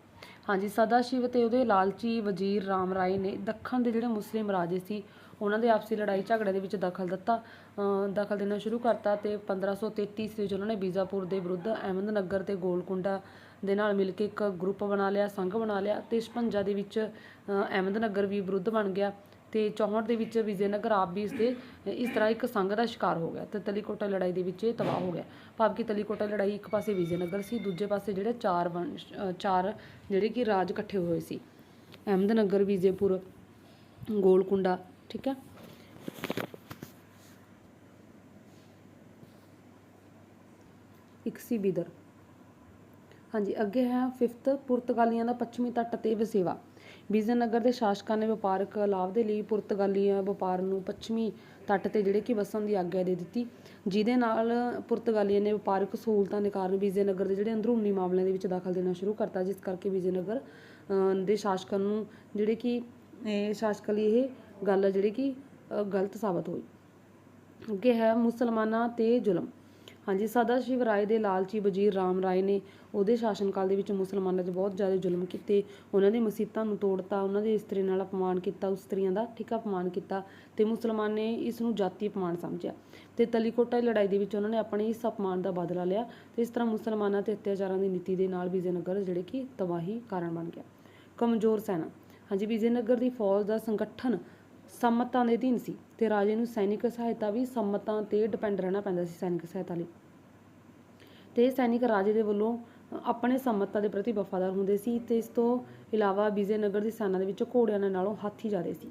ਹਾਂਜੀ ਸਦਾ ਸ਼ਿਵ ਤੇ ਉਹਦੇ ਲਾਲਚੀ ਵਜ਼ੀਰ ਰਾਮ ਰਾਏ ਨੇ ਦੱਖਣ ਦੇ ਜਿਹੜੇ ਮੁਸਲਿਮ ਰਾਜੇ ਸੀ ਉਹਨਾਂ ਦੇ ਆਪਸੀ ਲੜਾਈ ਝਗੜੇ ਦੇ ਵਿੱਚ ਦਖਲ ਦਿੱਤਾ ਅ, ਦਖਲ ਦੇਣਾ ਸ਼ੁਰੂ ਕਰਤਾ ਤੇ 1533 ਈਸਵੀ ਵਿੱਚ ਉਹਨਾਂ ਨੇ ਬੀਜਾਪੁਰ ਦੇ ਵਿਰੁੱਧ ਅਹਿਮਦਨਗਰ ਤੇ ਗੋਲਕੁੰਡਾ ਦੇ ਨਾਲ ਮਿਲ ਕੇ ਇੱਕ ਗਰੁੱਪ ਬਣਾ ਲਿਆ ਸੰਘ ਬਣਾ ਲਿਆ ਤੇ 56 ਦੇ ਵਿੱਚ ਅ, ਅਹਿਮਦਨਗਰ ਵੀ ਵਿਰੁੱਧ ਬਣ ਗਿਆ। ਤੇ 64 ਦੇ ਵਿੱਚ ਵਿਜੇਨਗਰ ਆਪ ਵੀ ਇਸ ਦੇ, ਇਸ ਤਰ੍ਹਾਂ ਇੱਕ ਸੰਘ ਦਾ ਸ਼ਿਕਾਰ ਹੋ ਗਿਆ ਤੇ ਤਲੀਕੋਟਾ ਲੜਾਈ ਦੇ ਵਿੱਚ ਇਹ ਤਬਾਹ ਹੋ ਗਿਆ। ਭਾਵ ਕਿ ਤਲੀਕੋਟਾ ਲੜਾਈ ਇੱਕ ਪਾਸੇ ਵਿਜੇਨਗਰ ਸੀ, ਦੂਜੇ ਪਾਸੇ ਜਿਹੜੇ ਚਾਰ ਵੰਸ਼ ਚਾਰ ਜਿਹੜੇ ਕਿ ਰਾਜ ਇਕੱਠੇ ਹੋਏ ਸੀ। ਅਹਿਮਦਨਗਰ, ਵਿਜੇਪੁਰ, ਗੋਲਕੁੰਡਾ, ਠੀਕ ਹੈ? ਇੱਕ ਸੀ ਬਿਦਰ। ਹਾਂਜੀ, ਅੱਗੇ ਹੈ ਫਿਫਥ ਪੁਰਤਗਾਲੀਆਂ ਦਾ ਪੱਛਮੀ ਤੱਟ ਤੇ ਵਸੇਵਾ। ਵਿਜੇਨਗਰ ਦੇ ਸ਼ਾਸਕਾਂ ਨੇ ਵਪਾਰਕ ਲਾਭ ਦੇ ਲਈ ਪੁਰਤਗਾਲੀਆਂ ਵਪਾਰ ਨੂੰ ਪੱਛਮੀ ਤੱਟ ਤੇ ਜਿਹੜੇ ਕਿ ਵਸਣ ਦੀ ਆਗਿਆ ਦੇ ਦਿੱਤੀ। ਜਿਹਦੇ ਨਾਲ ਪੁਰਤਗਾਲੀਆਂ ਨੇ ਵਪਾਰਕ ਸਹੂਲਤਾਂ ਦੇ ਕਾਰਨ ਵਿਜੇਨਗਰ ਦੇ ਜਿਹੜੇ ਅੰਦਰੂਨੀ ਮਾਮਲਿਆਂ ਦੇ ਵਿੱਚ ਦਾਖਲ ਦੇਣਾ ਸ਼ੁਰੂ ਕਰਤਾ ਜਿਸ ਕਰਕੇ ਵਿਜੇਨਗਰ ਅ, ਦੇ ਸ਼ਾਸਕਾਂ ਨੂੰ ਜਿਹੜੇ ਕਿ ਸ਼ਾਸਕਾਂ ਲਈ ਇਹ ਗੱਲ ਜਿਹੜੀ ਕਿ ਗਲਤ ਸਾਬਤ ਹੋਈ। ਅੱਗੇ ਹੈ ਮੁਸਲਮਾਨਾਂ ਤੇ ਜ਼ੁਲਮ। ਹਾਂਜੀ, ਸਦਾ ਸ਼ਿਵ ਰਾਏ ਦੇ ਲਾਲਚੀ ਵਜ਼ੀਰ ਰਾਮ ਰਾਏ ਨੇ ਉਹਦੇ ਸ਼ਾਸਨਕਾਲ ਦੇ ਵਿੱਚ ਮੁਸਲਮਾਨਾਂ 'ਤੇ ਬਹੁਤ ਜ਼ਿਆਦਾ ਜ਼ੁਲਮ ਕੀਤੇ। ਉਹਨਾਂ ਦੀ ਮਸੀਤਾਂ ਨੂੰ ਤੋੜਤਾ, ਉਹਨਾਂ ਦੇ ਇਸਤਰੀ ਨਾਲ ਅਪਮਾਨ ਕੀਤਾ ਉਸਤਰੀਆਂ ਦਾ ਠੀਕ ਅਪਮਾਨ ਕੀਤਾ ਤੇ ਮੁਸਲਮਾਨ ਨੇ ਇਸ ਨੂੰ ਜਾਤੀ ਅਪਮਾਨ ਸਮਝਿਆ। ਤੇ ਤਲੀਕੋਟਾ ਦੀ ਲੜਾਈ ਦੇ ਵਿੱਚ ਉਹਨਾਂ ਨੇ ਆਪਣੇ ਇਸ ਅਪਮਾਨ ਦਾ ਬਦਲਾ ਲਿਆ ਤੇ ਇਸ ਤਰ੍ਹਾਂ ਮੁਸਲਮਾਨਾਂ ਤੇ ਅਤਿਆਚਾਰਾਂ ਦੀ ਨੀਤੀ ਦੇ ਨਾਲ ਵਿਜੇਨਗਰ ਜਿਹੜੇ ਕਿ ਤਬਾਹੀ ਕਾਰਨ ਬਣ ਗਿਆ। ਕਮਜ਼ੋਰ ਸੈਨਾ। ਹਾਂਜੀ, ਵਿਜੇਨਗਰ ਦੀ ਫੌਜ ਦਾ ਸੰਗਠਨ ਸੰਮਤਾਂ ਦੇ ਅਧੀਨ ਸੀ ਤੇ ਰਾਜੇ ਨੂੰ ਸੈਨਿਕ ਸਹਾਇਤਾ ਵੀ ਸੰਮਤਾਂ ਤੇ ਡਿਪੈਂਡ ਰਹਿਣਾ ਪੈਂਦਾ ਸੀ ਸੈਨਿਕ ਸਹਾਇਤਾ ਲਈ। ਤੇ ਸੈਨਿਕ ਰਾਜੇ ਦੇ ਵੱਲੋਂ ਆਪਣੇ ਸੰਮਤਾਂ ਦੇ ਪ੍ਰਤੀ ਵਫਾਦਾਰ ਹੁੰਦੇ ਸੀ ਤੇ ਇਸ ਤੋਂ ਇਲਾਵਾ ਵਿਜੇਨਗਰ ਦੀ ਸੈਨਾ ਦੇ ਵਿੱਚ ਘੋੜਿਆਂ ਦੇ ਨਾਲੋਂ ਹਾਥੀ ਜ਼ਿਆਦੇ ਸੀ।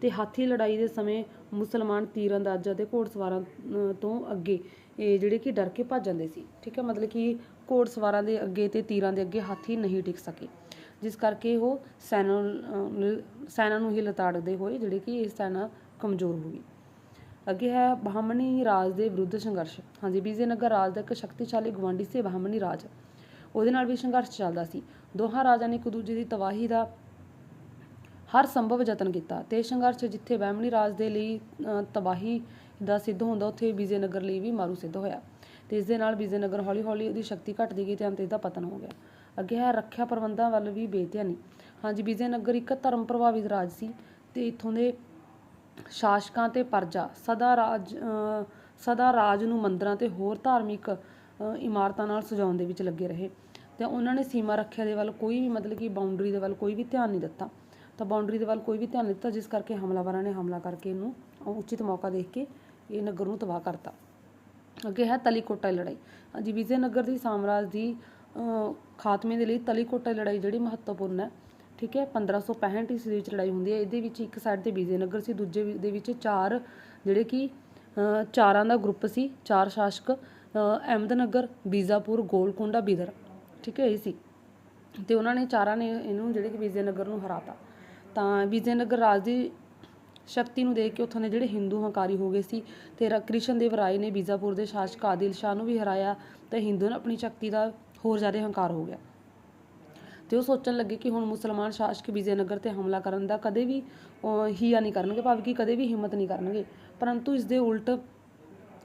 ਤੇ ਹਾਥੀ ਲੜਾਈ ਦੇ ਸਮੇਂ ਮੁਸਲਮਾਨ ਤੀਰਅੰਦਾਜ਼ਾਂ ਤੇ ਘੋੜਸਵਾਰਾਂ ਅ, ਤੋਂ ਅੱਗੇ ਇਹ ਜਿਹੜੇ ਕਿ ਡਰ ਕੇ ਭੱਜ ਜਾਂਦੇ ਸੀ। ਠੀਕ ਹੈ ਮਤਲਬ ਕਿ ਘੋੜਸਵਾਰਾਂ ਦੇ ਅੱਗੇ ਤੇ ਤੀਰਾਂ ਦੇ ਅੱਗੇ ਹਾਥੀ ਨਹੀਂ ਟਿਕ ਸਕੇ। ਜਿਸ ਕਰਕੇ ਉਹ ਸੈਨਾ ਸੈਨਾ ਨੂੰ ਹੀ ਲਤਾੜਦੇ ਹੋਏ ਜਿਹੜੇ ਕਿ ਇਹ ਸੈਨਾ ਕਮਜ਼ੋਰ ਹੋ ਗਈ। ਅੱਗੇ ਹੈ ਬ੍ਰਾਹਮਣੀ ਰਾਜ ਦੇ ਵਿਰੁੱਧ ਸੰਘਰਸ਼। ਹਾਂਜੀ ਵਿਜੇਨਗਰ ਰਾਜ ਦਾ ਇੱਕ ਸ਼ਕਤੀਸ਼ਾਲੀ ਗਵਾਂਢੀ ਸੀ ਬ੍ਰਾਹਮਣੀ ਰਾਜ। ਉਹਦੇ ਨਾਲ ਵੀ ਸੰਘਰਸ਼ ਚੱਲਦਾ ਸੀ। ਦੋਹਾਂ ਰਾਜਾਂ ਨੇ ਇੱਕ ਦੂਜੇ ਦੀ ਤਬਾਹੀ ਦਾ ਹਰ ਸੰਭਵ ਯਤਨ ਕੀਤਾ ਤੇ ਇਹ ਸੰਘਰਸ਼ ਜਿੱਥੇ ਬ੍ਰਾਹਮਣੀ ਰਾਜ ਦੇ ਲਈ ਅ, ਤਬਾਹੀ ਦਾ ਸਿੱਧ ਹੁੰਦਾ ਉੱਥੇ ਵਿਜੇਨਗਰ ਲਈ ਵੀ ਮਾਰੂ ਸਿੱਧ ਹੋਇਆ। ਤੇ ਇਸ ਦੇ ਨਾਲ ਵਿਜੇਨਗਰ ਹੌਲੀ ਹੌਲੀ ਉਹਦੀ ਸ਼ਕਤੀ ਘਟਦੀ ਗਈ ਤੇ ਅੰਤ ਇਸ ਦਾ ਪਤਨ ਹੋ ਗਿਆ। ਅੱਗੇ ਹੈ ਰੱਖਿਆ ਪ੍ਰਬੰਧਾਂ ਵੱਲ ਵੀ ਬੇਧਿਆਨੀ ਹਾਂਜੀ, ਵਿਜੇਨਗਰ ਇੱਕ ਧਰਮ ਪ੍ਰਭਾਵਿਤ ਰਾਜ ਸੀ ਤੇ ਇੱਥੋਂ ਦੇ ਸ਼ਾਸਕਾਂ ਤੇ ਪਰਜਾ ਸਦਾ ਰਾਜ ਸਦਾ ਰਾਜ ਨੂੰ ਮੰਦਰਾਂ ਤੇ ਹੋਰ ਧਾਰਮਿਕ ਇਮਾਰਤਾਂ ਨਾਲ ਸਜਾਉਣ ਦੇ ਵਿੱਚ ਲੱਗੇ ਰਹੇ। ਤੇ ਉਹਨਾਂ ਨੇ ਸੀਮਾ ਰੱਖਿਆ ਦੇ ਵੱਲ ਕੋਈ ਵੀ ਮਤਲਬ ਕਿ ਬਾਉਂਡਰੀ ਦੇ ਵੱਲ ਕੋਈ ਵੀ ਧਿਆਨ ਨਹੀਂ ਦਿੱਤਾ। ਤਾਂ ਬਾਉਂਡਰੀ ਦੇ ਵੱਲ ਕੋਈ ਵੀ ਧਿਆਨ ਨਹੀਂ ਦਿੱਤਾ, ਜਿਸ ਕਰਕੇ ਹਮਲਾਵਰਾਂ ਨੇ ਹਮਲਾ ਕਰਕੇ ਇਹਨੂੰ ਉਚਿਤ ਮੌਕਾ ਦੇਖ ਕੇ ਇਹ ਨਗਰ ਨੂੰ ਤਬਾਹ ਕਰਤਾ। ਅੱਗੇ ਹੈ ਤਲੀਕੋਟਾ ਦੀ ਲੜਾਈ। ਹਾਂਜੀ, ਵਿਜੇਨਗਰ ਦੀ ਸਾਮਰਾਜ ਦੀ ਖਾਤਮੇ ਦੇ ਲਈ ਤਲੀਕੋਟਾ ਲੜਾਈ ਜਿਹੜੀ ਮਹੱਤਵਪੂਰਨ ਹੈ, ਠੀਕ ਹੈ 1565 ਈਸਵੀ ਵਿੱਚ ਲੜਾਈ ਹੁੰਦੀ ਹੈ, ਇਹਦੇ ਵਿੱਚ ਇੱਕ ਸਾਈਡ ਤੇ ਵਿਜੇਨਗਰ ਸੀ, ਦੂਜੇ ਦੇ ਵਿੱਚ ਚਾਰ ਜਿਹੜੇ ਕਿ ਚਾਰਾਂ ਦਾ ਗਰੁੱਪ ਸੀ, ਚਾਰ ਸ਼ਾਸਕ ਅਹਿਮਦਨਗਰ, ਬੀਜਾਪੁਰ, ਗੋਲਕੁੰਡਾ, ਬਿਦਰ, ਠੀਕ ਹੈ, ਇਹ ਸੀ। ਤੇ ਉਹਨਾਂ ਨੇ ਚਾਰਾਂ ਨੇ ਇਹਨੂੰ ਜਿਹੜੇ ਕਿ ਵਿਜੇਨਗਰ ਨੂੰ ਹਰਾਤਾ। ਤਾਂ ਵਿਜੇਨਗਰ ਰਾਜ ਦੀ ਸ਼ਕਤੀ ਨੂੰ ਦੇਖ ਕੇ ਉੱਥੋਂ ਦੇ ਜਿਹੜੇ ਹਿੰਦੂ ਹੰਕਾਰੀ ਹੋ ਗਏ ਸੀ, ਤੇ ਕ੍ਰਿਸ਼ਨ ਦੇਵ ਰਾਏ ਨੇ ਬੀਜਾਪੁਰ ਦੇ ਸ਼ਾਸਕ ਆਦਿਲ ਸ਼ਾਹ ਨੂੰ ਵੀ ਹਰਾਇਆ, ਤੇ ਹਿੰਦੂ ਨੇ ਆਪਣੀ ਸ਼ਕਤੀ ਦਾ ਹੋਰ ਜ਼ਿਆਦਾ ਹੰਕਾਰ ਹੋ ਗਿਆ। ਤੇ ਉਹ ਸੋਚਣ ਲੱਗੇ ਕਿ ਹੁਣ ਮੁਸਲਮਾਨ ਸ਼ਾਸਕ ਵਿਜੇਨਗਰ ਤੇ ਹਮਲਾ ਕਰਨ ਦਾ ਕਦੇ ਵੀ ਹੀਆ ਨਹੀਂ ਕਰਨਗੇ, ਭਾਵੇਂ ਕਿ ਕਦੇ ਵੀ ਹਿੰਮਤ ਨਹੀਂ ਕਰਨਗੇ। ਪਰੰਤੂ ਇਸ ਦੇ ਉਲਟ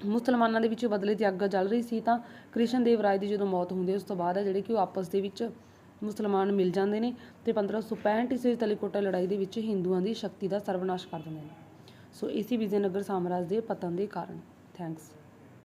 ਮੁਸਲਮਾਨਾਂ ਦੇ ਵਿੱਚ ਬਦਲੇ ਦੀ ਅੱਗ ਜਲ ਰਹੀ ਸੀ ਤਾਂ ਕ੍ਰਿਸ਼ਨ ਦੇਵ ਰਾਏ ਦੀ ਜਦੋਂ ਮੌਤ ਹੁੰਦੀ ਹੈ ਉਸ ਤੋਂ ਬਾਅਦ ਹੈ ਜਿਹੜੇ ਕਿ ਉਹ ਆਪਸ ਦੇ ਵਿੱਚ ਮੁਸਲਮਾਨ ਮਿਲ ਜਾਂਦੇ ਨੇ ਤੇ 1565 ਈਸਵੀ ਤਲੀਕੋਟਾ ਲੜਾਈ ਦੇ ਵਿੱਚ ਹਿੰਦੂਆਂ ਦੀ ਸ਼ਕਤੀ ਦਾ ਸਰਵਨਾਸ਼ ਕਰ ਦਿੰਦੇ ਨੇ। ਸੋ ਇਸੀ ਵਿਜੇਨਗਰ ਸਾਮਰਾਜ ਦੇ ਪਤਨ ਦੇ ਕਾਰਨ। ਥੈਂਕਸ।